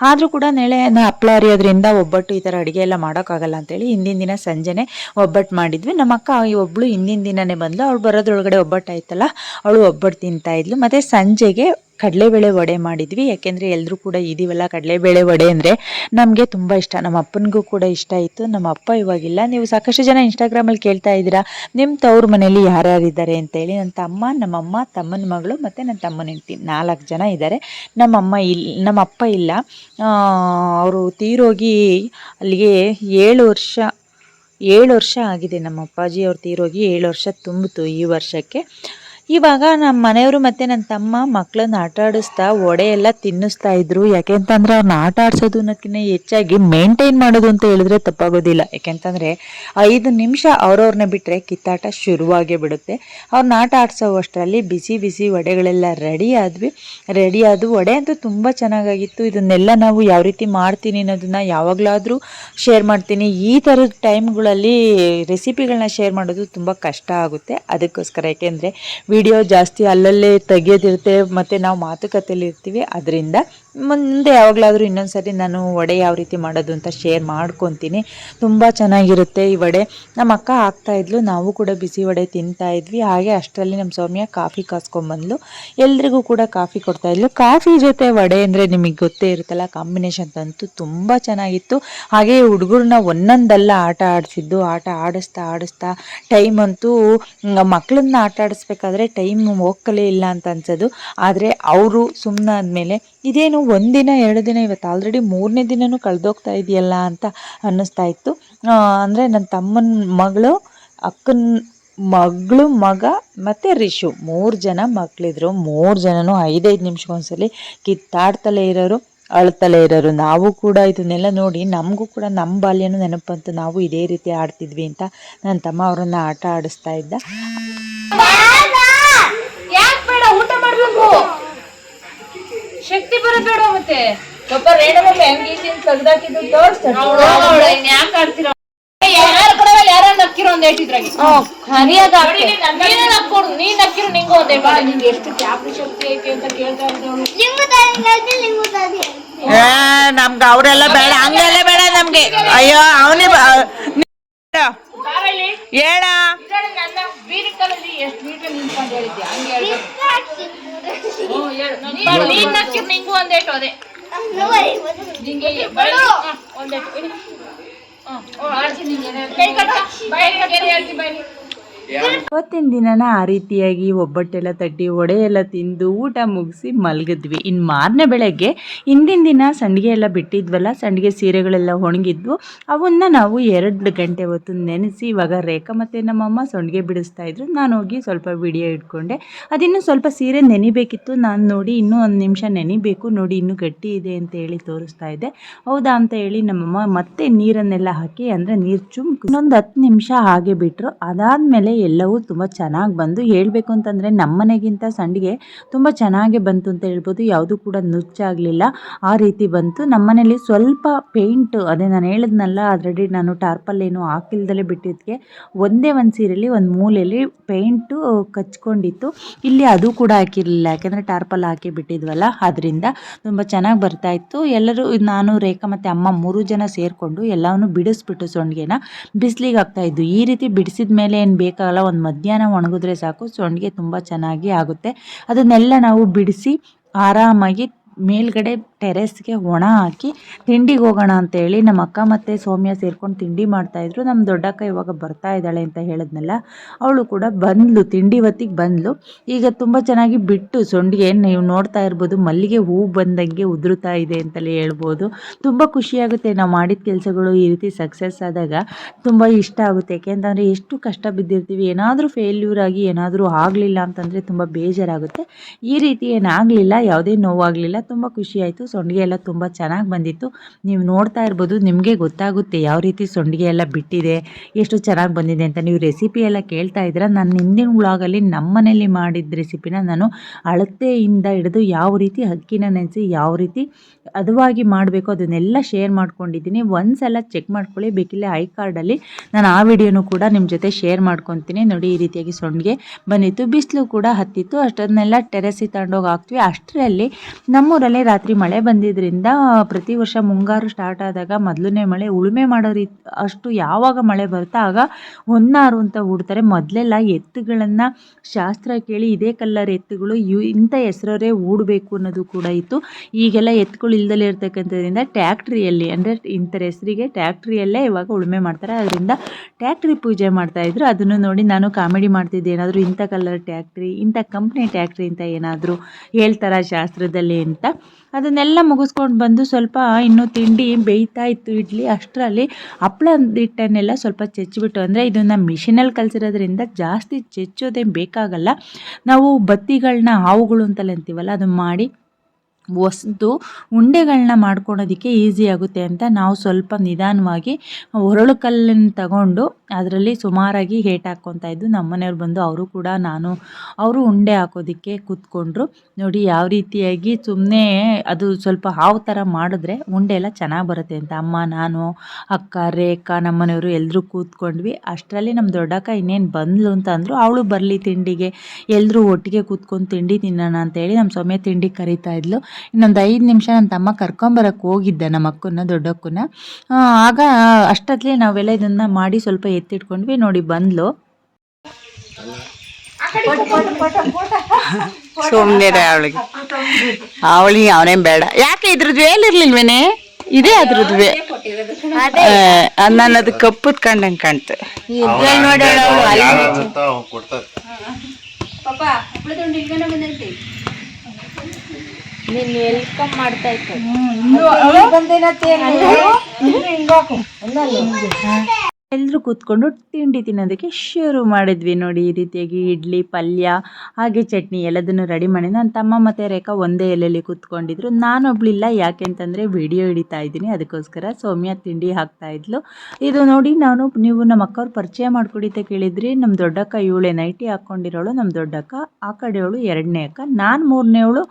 ಆದರೂ ಕೂಡ ನಾಳೆ ಹಪ್ಪಳ ಅರಿಯೋದ್ರಿಂದ ಒಬ್ಬಟ್ಟು ಈ ಥರ ಅಡುಗೆ ಎಲ್ಲ ಮಾಡೋಕ್ಕಾಗಲ್ಲ ಅಂತೇಳಿ ಹಿಂದಿನ ದಿನ ಸಂಜೆನೆ ಒಬ್ಬಟ್ಟು ಮಾಡಿದ್ವಿ. ನಮ್ಮ ಅಕ್ಕ ಈ ಒಬ್ಳು ಹಿಂದಿನ ದಿನನೇ ಬಂದಳು ಅವಳು ಬರೋದ್ರೊಳಗಡೆ ಒಬ್ಬಟ್ಟು ಆಯ್ತಲ್ಲ, ಅವಳು ಒಬ್ಬಟ್ಟು ತಿಂತಾ ಇದ್ಲು. ಮತ್ತು ಸಂಜೆಗೆ ಕಡಲೆಬೇಳೆ ವಡೆ ಮಾಡಿದ್ವಿ, ಯಾಕೆಂದರೆ ಎಲ್ಲರೂ ಕೂಡ ಇದೀವಲ್ಲ ಕಡಲೆಬೇಳೆ ವಡೆ ಅಂದರೆ ನಮಗೆ ತುಂಬ ಇಷ್ಟ. ನಮ್ಮ ಅಪ್ಪನಿಗೂ ಕೂಡ ಇಷ್ಟ ಇತ್ತು ನಮ್ಮ ಅಪ್ಪ ಇವಾಗಿಲ್ಲ. ನೀವು ಸಾಕಷ್ಟು ಜನ ಇನ್ಸ್ಟಾಗ್ರಾಮಲ್ಲಿ ಕೇಳ್ತಾ ಇದ್ದೀರಾ ನಿಮ್ಮ ತವ್ರ ಮನೇಲಿ ಯಾರ್ಯಾರಿದ್ದಾರೆ ಅಂತೇಳಿ. ನನ್ನ ತಮ್ಮ, ನಮ್ಮಮ್ಮ, ತಮ್ಮನ ಮಗಳು ಮತ್ತು ನನ್ನ ತಮ್ಮನ ಹೆಂಡ್ತಿ. ನಾಲ್ಕು ಜನ ಇದ್ದಾರೆ. ನಮ್ಮಮ್ಮ ಇಲ್ಲಿ ನಮ್ಮ ಅಪ್ಪ ಇಲ್ಲ. ಅವರು ತೀರೋಗಿ ಅಲ್ಲಿಗೆ ಏಳು ವರ್ಷ ಏಳು ವರ್ಷ ಆಗಿದೆ ನಮ್ಮ ಅಪ್ಪಾಜಿ. ಅವ್ರು ತೀರೋಗಿ ಏಳು ವರ್ಷ ತುಂಬಿತು ಈ ವರ್ಷಕ್ಕೆ. ಇವಾಗ ನಮ್ಮ ಮನೆಯವರು ಮತ್ತು ನನ್ನ ತಮ್ಮ ಮಕ್ಕಳನ್ನ ಆಟ ಆಡಿಸ್ತಾ ಒಡೆ ಎಲ್ಲ ತಿನ್ನಿಸ್ತಾ ಇದ್ರು. ಯಾಕೆಂತಂದ್ರೆ ಅವ್ರನ್ನ ಆಟ ಆಡ್ಸೋದನ್ನಕ್ಕಿಂತ ಹೆಚ್ಚಾಗಿ ಮೇಂಟೈನ್ ಮಾಡೋದು ಅಂತ ಹೇಳಿದ್ರೆ ತಪ್ಪಾಗೋದಿಲ್ಲ. ಯಾಕೆಂತಂದರೆ ಐದು ನಿಮಿಷ ಅವ್ರವ್ರನ್ನ ಬಿಟ್ಟರೆ ಕಿತ್ತಾಟ ಶುರುವಾಗೇ ಬಿಡುತ್ತೆ. ಅವ್ರನ್ನ ಆಟ ಆಡಿಸೋವಷ್ಟರಲ್ಲಿ ಬಿಸಿ ಬಿಸಿ ವಡೆಗಳೆಲ್ಲ ರೆಡಿ ಆದ್ವಿ. ರೆಡಿ ಆದವು ವಡೆ ಅಂತೂ ತುಂಬ ಚೆನ್ನಾಗಾಗಿತ್ತು. ಇದನ್ನೆಲ್ಲ ನಾವು ಯಾವ ರೀತಿ ಮಾಡ್ತೀನಿ ಅನ್ನೋದನ್ನ ಯಾವಾಗಲಾದರೂ ಶೇರ್ ಮಾಡ್ತೀನಿ. ಈ ಥರದ ಟೈಮ್ಗಳಲ್ಲಿ ರೆಸಿಪಿಗಳನ್ನ ಶೇರ್ ಮಾಡೋದು ತುಂಬ ಕಷ್ಟ ಆಗುತ್ತೆ. ಅದಕ್ಕೋಸ್ಕರ ಯಾಕೆಂದರೆ ವಿಡಿಯೋ ಜಾಸ್ತಿ ಅಲ್ಲಲ್ಲೇ ತೆಗೆಯೋದಿರುತ್ತೆ ಮತ್ತು ನಾವು ಮಾತುಕತೆಯಲ್ಲಿ ಇರ್ತೀವಿ ಅದರಿಂದ ಮುಂದೆ ಯಾವಾಗಲಾದರೂ ಇನ್ನೊಂದು ಸರಿ ನಾನು ವಡೆ ಯಾವ ರೀತಿ ಮಾಡೋದು ಅಂತ ಶೇರ್ ಮಾಡ್ಕೊತೀನಿ. ತುಂಬ ಚೆನ್ನಾಗಿರುತ್ತೆ ಈ ವಡೆ. ನಮ್ಮ ಅಕ್ಕ ಹಾಕ್ತಾಯಿದ್ಲು ನಾವು ಕೂಡ ಬಿಸಿ ವಡೆ ತಿಂತಾ ಇದ್ವಿ. ಹಾಗೆ ಅಷ್ಟರಲ್ಲಿ ನಮ್ಮ ಸೌಮ್ಯ ಕಾಫಿ ಕಾಸ್ಕೊಂಬಂದ್ಲು. ಎಲ್ರಿಗೂ ಕೂಡ ಕಾಫಿ ಕೊಡ್ತಾಯಿದ್ಲು ಕಾಫಿ ಜೊತೆ ವಡೆ ಅಂದರೆ ನಿಮಗೆ ಗೊತ್ತೇ ಇರುತ್ತಲ್ಲ, ಕಾಂಬಿನೇಷನ್ ಅಂತೂ ತುಂಬ ಚೆನ್ನಾಗಿತ್ತು. ಹಾಗೆ ಹುಡುಗರನ್ನ ಒಂದೊಂದಲ್ಲ ಆಟ ಆಡಿಸಿದ್ದು, ಆಟ ಆಡಿಸ್ತಾ ಆಡಿಸ್ತಾ ಟೈಮ್ ಅಂತೂ ಮಕ್ಕಳನ್ನ ಆಟ ಆಡಿಸ್ಬೇಕಾದ್ರೆ ಟೈಮ್ ಹೋಗ್ಕಲೇ ಇಲ್ಲ ಅಂತ ಅನ್ಸೋದು. ಆದರೆ ಅವರು ಸುಮ್ಮನಾದ್ಮೇಲೆ ಇದೇನು ಒಂದಿನ ಎರಡು ದಿನ, ಇವತ್ತು ಆಲ್ರೆಡಿ ಮೂರನೇ ದಿನನೂ ಕಳೆದೋಗ್ತಾ ಇದೆಯಲ್ಲ ಅಂತ ಅನ್ನಿಸ್ತಾ ಇತ್ತು. ಅಂದರೆ ನನ್ನ ತಮ್ಮನ ಮಗಳು, ಅಕ್ಕನ ಮಗಳು, ಮಗ ಮತ್ತು ರಿಷು ಮೂರು ಜನ ಮಕ್ಕಳಿದ್ರು ಮೂರು ಜನನೂ ಐದೈದು ನಿಮಿಷಕ್ಕೊಂದ್ಸಲಿ ಕಿತ್ತಾಡ್ತಲೇ ಇರೋರು, ಅಳ್ತಲೇ ಇರೋರು. ನಾವು ಕೂಡ ಇದನ್ನೆಲ್ಲ ನೋಡಿ ನಮಗೂ ಕೂಡ ನಮ್ಮ ಬಾಲ್ಯನೂ ನೆನಪಂತು ನಾವು ಇದೇ ರೀತಿ ಆಡ್ತಿದ್ವಿ ಅಂತ ನನ್ನ ತಮ್ಮ ಅವರನ್ನು ಆಟ ಆಡಿಸ್ತಾ ಇದ್ದ. ಶಕ್ತಿ ಬರಬೇಡ ಬೇಡ ಮತ್ತೆ. ಪಾಪ ತೆಗ್ದಾಕಿದ್ದು ಯಾಕೆ ಆಡ್ತೀರ? ಯಾರು ಕೊಡವಲ್ಲ ಯಾರೋ ನಕ್ಕಿರೋ ಒಂದ್ ಏಟಿದ್ರಾಗಿ ನೀನು ನಕ್ಕೊಡು ನೀ ನಕ್ಕಿರೋ ನಿಂಗೂ ಒಂದ್ ಏಟ್ ನಿಂಗೆ ಎಷ್ಟು ಜ್ಞಾಪಕ ಶಕ್ತಿ ಐತಿ ಅಂತ ಕೇಳ್ತಾ ಇದ್ದವಳು ಲಿಂಗು ದಾದಿ ಹೇಳ್ತಿ ಲಿಂಗು ದಾದಿ ನಮ್ಗೆ ಅವರೆಲ್ಲ ಬೇಡ ಹಂಗೆಲ್ಲ ಬೇಡ ನಮ್ಗೆ. ಅಯ್ಯೋ ಅವನೇ ಹೇಳ. ನೀನ್- ನಕ್ಕಿರ್ ನಿಂಗೂ ಒಂದೇಟು ಅದೇ. ನಿಂಗೆ ಒಂದೇಟು. ಕೈ ಕಟ್ಟ. ಬೈ ಹೇಳ್ತಿ ಬೈಲಿ ಅವತ್ತಿನ ದಿನನ ಆ ರೀತಿಯಾಗಿ ಒಬ್ಬಟ್ಟೆಲ್ಲ ತಟ್ಟಿ ಒಡೆ ಎಲ್ಲ ತಿಂದು ಊಟ ಮುಗಿಸಿ ಮಲಗಿದ್ವಿ. ಇನ್ನು ಮಾರನೇ ಬೆಳಗ್ಗೆ ಹಿಂದಿನ ದಿನ ಸಂಡಿಗೆ ಎಲ್ಲ ಬಿಟ್ಟಿದ್ವಲ್ಲ, ಸಂಡಿಗೆ ಸೀರೆಗಳೆಲ್ಲ ಒಣಗಿದ್ವು. ಅವನ್ನ ನಾವು ಎರಡು ಗಂಟೆ ಹೊತ್ತು ನೆನೆಸಿ ಇವಾಗ ರೇಖಾ ಮತ್ತು ನಮ್ಮಮ್ಮ ಸಂಡಿಗೆ ಬಿಡಿಸ್ತಾ ಇದ್ರು. ನಾನು ಹೋಗಿ ಸ್ವಲ್ಪ ವಿಡಿಯೋ ಇಟ್ಕೊಂಡೆ. ಅದಿನ್ನೂ ಸ್ವಲ್ಪ ಸೀರೆ ನೆನಿಬೇಕಿತ್ತು. ನಾನು ನೋಡಿ ಇನ್ನೂ ಒಂದು ನಿಮಿಷ ನೆನಿಬೇಕು. ನೋಡಿ ಇನ್ನೂ ಗಟ್ಟಿ ಇದೆ ಅಂತ ಹೇಳಿ ತೋರಿಸ್ತಾ ಇದ್ದೆ. ಹೌದಾ ಅಂತ ಹೇಳಿ ನಮ್ಮಮ್ಮ ಮತ್ತೆ ನೀರನ್ನೆಲ್ಲ ಹಾಕಿ, ಅಂದರೆ ನೀರು ಚುಮ್ ಇನ್ನೊಂದು ಹತ್ತು ನಿಮಿಷ ಹಾಗೆ ಬಿಟ್ಟರು ಅದಾದಮೇಲೆ ಎಲ್ಲವೂ ತುಂಬ ಚೆನ್ನಾಗಿ ಬಂದು ಹೇಳಬೇಕು ಅಂತಂದರೆ ನಮ್ಮನೆಗಿಂತ ಸಂಡಿಗೆ ತುಂಬ ಚೆನ್ನಾಗೇ ಬಂತು ಅಂತ ಹೇಳ್ಬೋದು. ಯಾವುದೂ ಕೂಡ ನುಚ್ಚಾಗಲಿಲ್ಲ. ಆ ರೀತಿ ಬಂತು. ನಮ್ಮನೇಲಿ ಸ್ವಲ್ಪ ಪೇಂಟ್ ಅದೇ ನಾನು ಹೇಳಿದ್ನಲ್ಲ ಆಲ್ರೆಡಿ ನಾನು ಟಾರ್ಪಲ್ ಏನು ಹಾಕಿಲ್ದಲೇ ಬಿಟ್ಟಿದ್ದಕ್ಕೆ ಒಂದೇ ಒಂದು ಸೀರೆಯಲ್ಲಿ ಒಂದು ಮೂಲೆಯಲ್ಲಿ ಪೇಂಟು ಕಚ್ಕೊಂಡಿತ್ತು. ಇಲ್ಲಿ ಅದು ಕೂಡ ಹಾಕಿರಲಿಲ್ಲ. ಯಾಕೆಂದರೆ ಟಾರ್ಪಲ್ ಹಾಕಿ ಬಿಟ್ಟಿದ್ವಲ್ಲ, ಅದರಿಂದ ತುಂಬ ಚೆನ್ನಾಗಿ ಬರ್ತಾ ಇತ್ತು. ಎಲ್ಲರೂ, ನಾನು, ರೇಖಾ ಮತ್ತು ಅಮ್ಮ ಮೂರು ಜನ ಸೇರಿಕೊಂಡು ಎಲ್ಲವನ್ನು ಬಿಡಿಸ್ಬಿಟ್ಟು ಸೊಂಡಿಗೆನ ಬಿಸಿಲಿಗೆ ಹಾಕ್ತಾಯಿದ್ದು ಈ ರೀತಿ ಬಿಡಿಸಿದ ಮೇಲೆ ಏನು ಬೇಕಾ ಒಣಗೋಕ್ಕಾಗಲ್ಲ ಒಂದು ಮಧ್ಯಾಹ್ನ ಒಣಗಿದ್ರೆ ಸಾಕು ಸಂಡಿಗೆ ತುಂಬ ಚೆನ್ನಾಗಿ ಆಗುತ್ತೆ. ಅದನ್ನೆಲ್ಲ ನಾವು ಬಿಡಿಸಿ ಆರಾಮಾಗಿ ಮೇಲ್ಗಡೆ ಟೆರೆಸ್ಗೆ ಒಣ ಹಾಕಿ ತಿಂಡಿಗೆ ಹೋಗೋಣ ಅಂತೇಳಿ ನಮ್ಮ ಅಕ್ಕ ಮತ್ತು ಸೌಮ್ಯ ಸೇರ್ಕೊಂಡು ತಿಂಡಿ ಮಾಡ್ತಾಯಿದ್ರು ನಮ್ಮ ದೊಡ್ಡಕ್ಕ ಇವಾಗ ಬರ್ತಾ ಇದ್ದಾಳೆ ಅಂತ ಹೇಳಿದ್ನಲ್ಲ, ಅವಳು ಕೂಡ ಬಂದ್ಲು, ತಿಂಡಿ ಹೊತ್ತಿಗೆ ಬಂದ್ಲು. ಈಗ ತುಂಬ ಚೆನ್ನಾಗಿ ಬಿಟ್ಟು ಸೊಂಡಿಗೆ, ನೀವು ನೋಡ್ತಾ ಇರ್ಬೋದು, ಮಲ್ಲಿಗೆ ಹೂ ಬಂದಂಗೆ ಉದುರುತ್ತಾ ಇದೆ ಅಂತಲೇ ಹೇಳ್ಬೋದು. ತುಂಬ ಖುಷಿಯಾಗುತ್ತೆ ನಾವು ಮಾಡಿದ ಕೆಲಸಗಳು ಈ ರೀತಿ ಸಕ್ಸಸ್ ಆದಾಗ. ತುಂಬ ಇಷ್ಟ ಆಗುತ್ತೆ. ಯಾಕೆಂತಂದರೆ ಎಷ್ಟು ಕಷ್ಟ ಬಿದ್ದಿರ್ತೀವಿ, ಏನಾದರೂ ಫೇಲ್ಯೂರ್ ಆಗಿ ಏನಾದರೂ ಆಗಲಿಲ್ಲ ಅಂತಂದರೆ ತುಂಬ ಬೇಜಾರಾಗುತ್ತೆ. ಈ ರೀತಿ ಏನಾಗಲಿಲ್ಲ, ಯಾವುದೇ ನೋವಾಗಲಿಲ್ಲ ತುಂಬ ಖುಷಿ ಆಯಿತು. ಸೊಂಡಿಗೆ ಎಲ್ಲ ತುಂಬ ಚೆನ್ನಾಗಿ ಬಂದಿತ್ತು. ನೀವು ನೋಡ್ತಾ ಇರ್ಬೋದು, ನಿಮಗೆ ಗೊತ್ತಾಗುತ್ತೆ ಯಾವ ರೀತಿ ಸೊಂಡಿಗೆ ಎಲ್ಲ ಬಿಟ್ಟಿದೆ, ಎಷ್ಟು ಚೆನ್ನಾಗಿ ಬಂದಿದೆ ಅಂತ. ನೀವು ರೆಸಿಪಿ ಎಲ್ಲ ಕೇಳ್ತಾ ಇದ್ದೀರಾ? ನಾನು ಹಿಂದಿನ ವ್ಲಾಗಲ್ಲಿ ನಮ್ಮ ಮನೇಲಿ ಮಾಡಿದ ರೆಸಿಪಿನ ನಾನು ಅಳತೆಯಿಂದ ಹಿಡಿದು ಯಾವ ರೀತಿ ಅಕ್ಕಿನ ನೆನೆಸಿ, ಯಾವ ರೀತಿ ಹದವಾಗಿ ಮಾಡಬೇಕು ಅದನ್ನೆಲ್ಲ ಶೇರ್ ಮಾಡ್ಕೊಂಡಿದ್ದೀನಿ. ಒಂದು ಸಲ ಚೆಕ್ ಮಾಡ್ಕೊಳ್ಳಿ. ಬೇಕಿಲ್ಲ ಐ ಕಾರ್ಡಲ್ಲಿ ನಾನು ಆ ವಿಡಿಯೋನು ಕೂಡ ನಿಮ್ಮ ಜೊತೆ ಶೇರ್ ಮಾಡ್ಕೊತೀನಿ. ನೋಡಿ, ಈ ರೀತಿಯಾಗಿ ಸೊಂಡಿಗೆ ಬಂದಿತ್ತು. ಬಿಸಿಲು ಕೂಡ ಹತ್ತಿತ್ತು. ಅಷ್ಟನ್ನೆಲ್ಲ ಟೆರೆಸಿ ತಗೊಂಡೋಗಿ ಹಾಕ್ತೀವಿ. ಅಷ್ಟರಲ್ಲಿ ನಮ್ಮೂರಲ್ಲಿ ರಾತ್ರಿ ಮಳೆ ಬಂದಿದ್ದರಿಂದ ಪ್ರತಿ ವರ್ಷ ಮುಂಗಾರು ಸ್ಟಾರ್ಟ್ ಆದಾಗ ಮೊದಲನೇ ಮಳೆ, ಉಳುಮೆ ಮಾಡೋ ರೀತಿ ಅಷ್ಟು ಯಾವಾಗ ಮಳೆ ಬರುತ್ತೋ ಆಗ ಹೊನ್ನಾರು ಅಂತ ಹೂಡ್ತಾರೆ ಮೊದಲೆಲ್ಲ ಎತ್ತುಗಳನ್ನು ಶಾಸ್ತ್ರ ಕೇಳಿ ಇದೇ ಕಲ್ಲರ್ ಎತ್ತುಗಳು ಇವು ಇಂಥ ಹೆಸರೇ ಹೂಡಬೇಕು ಅನ್ನೋದು ಕೂಡ ಇತ್ತು. ಈಗೆಲ್ಲ ಎತ್ತುಗಳು ಇಲ್ದಲೇ ಇರ್ತಕ್ಕಂಥದ್ರಿಂದ ಟ್ಯಾಕ್ಟ್ರಿಯಲ್ಲಿ, ಅಂದರೆ ಇಂಥರ ಹೆಸರಿಗೆ ಟ್ಯಾಕ್ಟ್ರಿಯಲ್ಲೇ ಇವಾಗ ಉಳುಮೆ ಮಾಡ್ತಾರೆ. ಅದರಿಂದ ಟ್ಯಾಕ್ಟ್ರಿ ಪೂಜೆ ಮಾಡ್ತಾಯಿದ್ರು ಅದನ್ನು ನೋಡಿ ನಾನು ಕಾಮಿಡಿ ಮಾಡ್ತಿದ್ದೆ, ಏನಾದರೂ ಇಂಥ ಕಲ್ಲರ್ ಟ್ಯಾಕ್ಟ್ರಿ, ಇಂಥ ಕಂಪ್ನಿ ಟ್ಯಾಕ್ಟ್ರಿ ಅಂತ ಏನಾದರೂ ಹೇಳ್ತಾರ ಶಾಸ್ತ್ರದಲ್ಲಿ ಅಂತ. ಅದನ್ನೆಲ್ಲ ಮುಗಿಸ್ಕೊಂಡು ಬಂದು ಸ್ವಲ್ಪ ಇನ್ನೂ ತಿಂಡಿ ಬೇಯ್ತಾ ಇತ್ತು ಇಡ್ಲಿ ಅಷ್ಟರಲ್ಲಿ. ಹಪ್ಳ ಹಿಟ್ಟನ್ನೆಲ್ಲ ಸ್ವಲ್ಪ ಚೆಚ್ಚಿಬಿಟ್ಟು, ಅಂದರೆ ಇದನ್ನು ಮಿಷಿನಲ್ಲಿ ಕಲಸಿರೋದ್ರಿಂದ ಜಾಸ್ತಿ ಚೆಚ್ಚೋದೇನು ಬೇಕಾಗಲ್ಲ. ನಾವು ಬತ್ತಿಗಳನ್ನ ಹಾವುಗಳು ಅಂತಲೇ ಅಂತೀವಲ್ಲ, ಅದನ್ನು ಮಾಡಿ ಹೊಸ್ದು ಉಂಡೆಗಳನ್ನ ಮಾಡ್ಕೊಳೋದಕ್ಕೆ ಈಸಿ ಆಗುತ್ತೆ ಅಂತ ನಾವು ಸ್ವಲ್ಪ ನಿಧಾನವಾಗಿ ಒರಳು ಕಲ್ಲನ್ನು ತಗೊಂಡು ಅದರಲ್ಲಿ ಸುಮಾರಾಗಿ ಹೇಟ್ ಹಾಕ್ಕೊತಾ ಇದ್ದು ನಮ್ಮನೆಯವ್ರು ಬಂದು ಅವರು ಕೂಡ ನಾನು, ಅವರು ಉಂಡೆ ಹಾಕೋದಕ್ಕೆ ಕೂತ್ಕೊಂಡ್ರು. ನೋಡಿ ಯಾವ ರೀತಿಯಾಗಿ ಸುಮ್ಮನೆ ಅದು ಸ್ವಲ್ಪ ಹಾವು ಥರ ಮಾಡಿದ್ರೆ ಉಂಡೆ ಎಲ್ಲ ಚೆನ್ನಾಗಿ ಬರುತ್ತೆ ಅಂತ. ಅಮ್ಮ, ನಾನು, ಅಕ್ಕ, ರೇಖಾ ನಮ್ಮನೆಯವರು ಎಲ್ಲರೂ ಕೂತ್ಕೊಂಡ್ವಿ. ಅಷ್ಟರಲ್ಲಿ ನಮ್ಮ ದೊಡ್ಡಕ್ಕ ಇನ್ನೇನು ಬಂದ್ಲು ಅಂತ ಅಂದರು, ಅವಳು ಬರಲಿ ತಿಂಡಿಗೆ ಎಲ್ಲರೂ ಒಟ್ಟಿಗೆ ಕೂತ್ಕೊಂಡು ತಿಂಡಿ ತಿನ್ನೋಣ ಅಂತೇಳಿ ನಮ್ಮ ಸೊಮ್ಮೆ ತಿಂಡಿ ಕರಿತಾ ಇದ್ಲು. ಇನ್ನೊಂದು ಐದು ನಿಮಿಷ ನನ್ನ ತಮ್ಮ ಕರ್ಕೊಂಬರಕ್ಕೆ ಹೋಗಿದ್ದೆ ನಮ್ಮ ಅಕ್ಕನ ದೊಡ್ಡಕ್ಕನ ಆಗ ಅಷ್ಟೊತ್ತಲೇ ನಾವೆಲ್ಲ ಇದನ್ನು ಮಾಡಿ ಸ್ವಲ್ಪ ಎತ್ತಿಟ್ಕೊಂಡ್ವಿ ನೋಡಿ ಬಂದ್ಲು. ಸುಮ್ಮನೆ ಅವಳಿಗೆ. ಅವಳಿಗೆ ಅವನೇ ಬೇಡ. ಯಾಕೆ ಇದ್ರದ್ದು ಏಲಿರ್ಲಿಲ್ವೇನೆ ಇದೇ ಅದ್ರದ್ದು ನಾನು ಅದು. ಕಪ್ಪದ್ ಕಂಡಂಗೆ ಕಾಣ್ತು. ಇದ್ರಲ್ಲಿ ನೋಡಿ ಅವಳು ಅಲ್ಲಿ ಕೊಡ್ತಾರೆ ನೀನು ವೆಲ್ಕಮ್ ಮಾಡ್ತಾ ಇತ್ತು ಎಲ್ಲರೂ ಕೂತ್ಕೊಂಡು ತಿಂಡಿ ತಿನ್ನೋದಕ್ಕೆ ಶುರು ಮಾಡಿದ್ವಿ ನೋಡಿ ಈ ರೀತಿಯಾಗಿ ಇಡ್ಲಿ, ಪಲ್ಯ, ಹಾಗೆ ಚಟ್ನಿ ಎಲ್ಲದನ್ನು ರೆಡಿ ಮಾಡಿ. ನನ್ನ ತಮ್ಮ ಮತ್ತು ರೇಖಾ ಒಂದೇ ಎಲೆಯಲ್ಲಿ ಕೂತ್ಕೊಂಡಿದ್ರು. ನಾನೊಬ್ಳಿಲ್ಲ, ಯಾಕೆ ಅಂತಂದರೆ ವಿಡಿಯೋ ಹಿಡಿತಾ ಇದ್ದೀನಿ. ಅದಕ್ಕೋಸ್ಕರ ಸೌಮ್ಯ ತಿಂಡಿ ಹಾಕ್ತಾ ಇದ್ಲು. ಇದು ನೋಡಿ ನಾನು, ನೀವು ನಮ್ಮ ಅಕ್ಕವ್ರು ಪರಿಚಯ ಮಾಡ್ಕೊಡಿ ಅಂತ ಕೇಳಿದ್ರಿ. ನಮ್ಮ ದೊಡ್ಡಕ್ಕ ಇವಳೆ ನೈಟಿ ಹಾಕ್ಕೊಂಡಿರೋಳು ನಮ್ಮ ದೊಡ್ಡಕ್ಕ ಆ ಕಡೆಯವಳು ಎರಡನೇ ಅಕ್ಕ. ನಾನು ಮೂರನೇವಳು,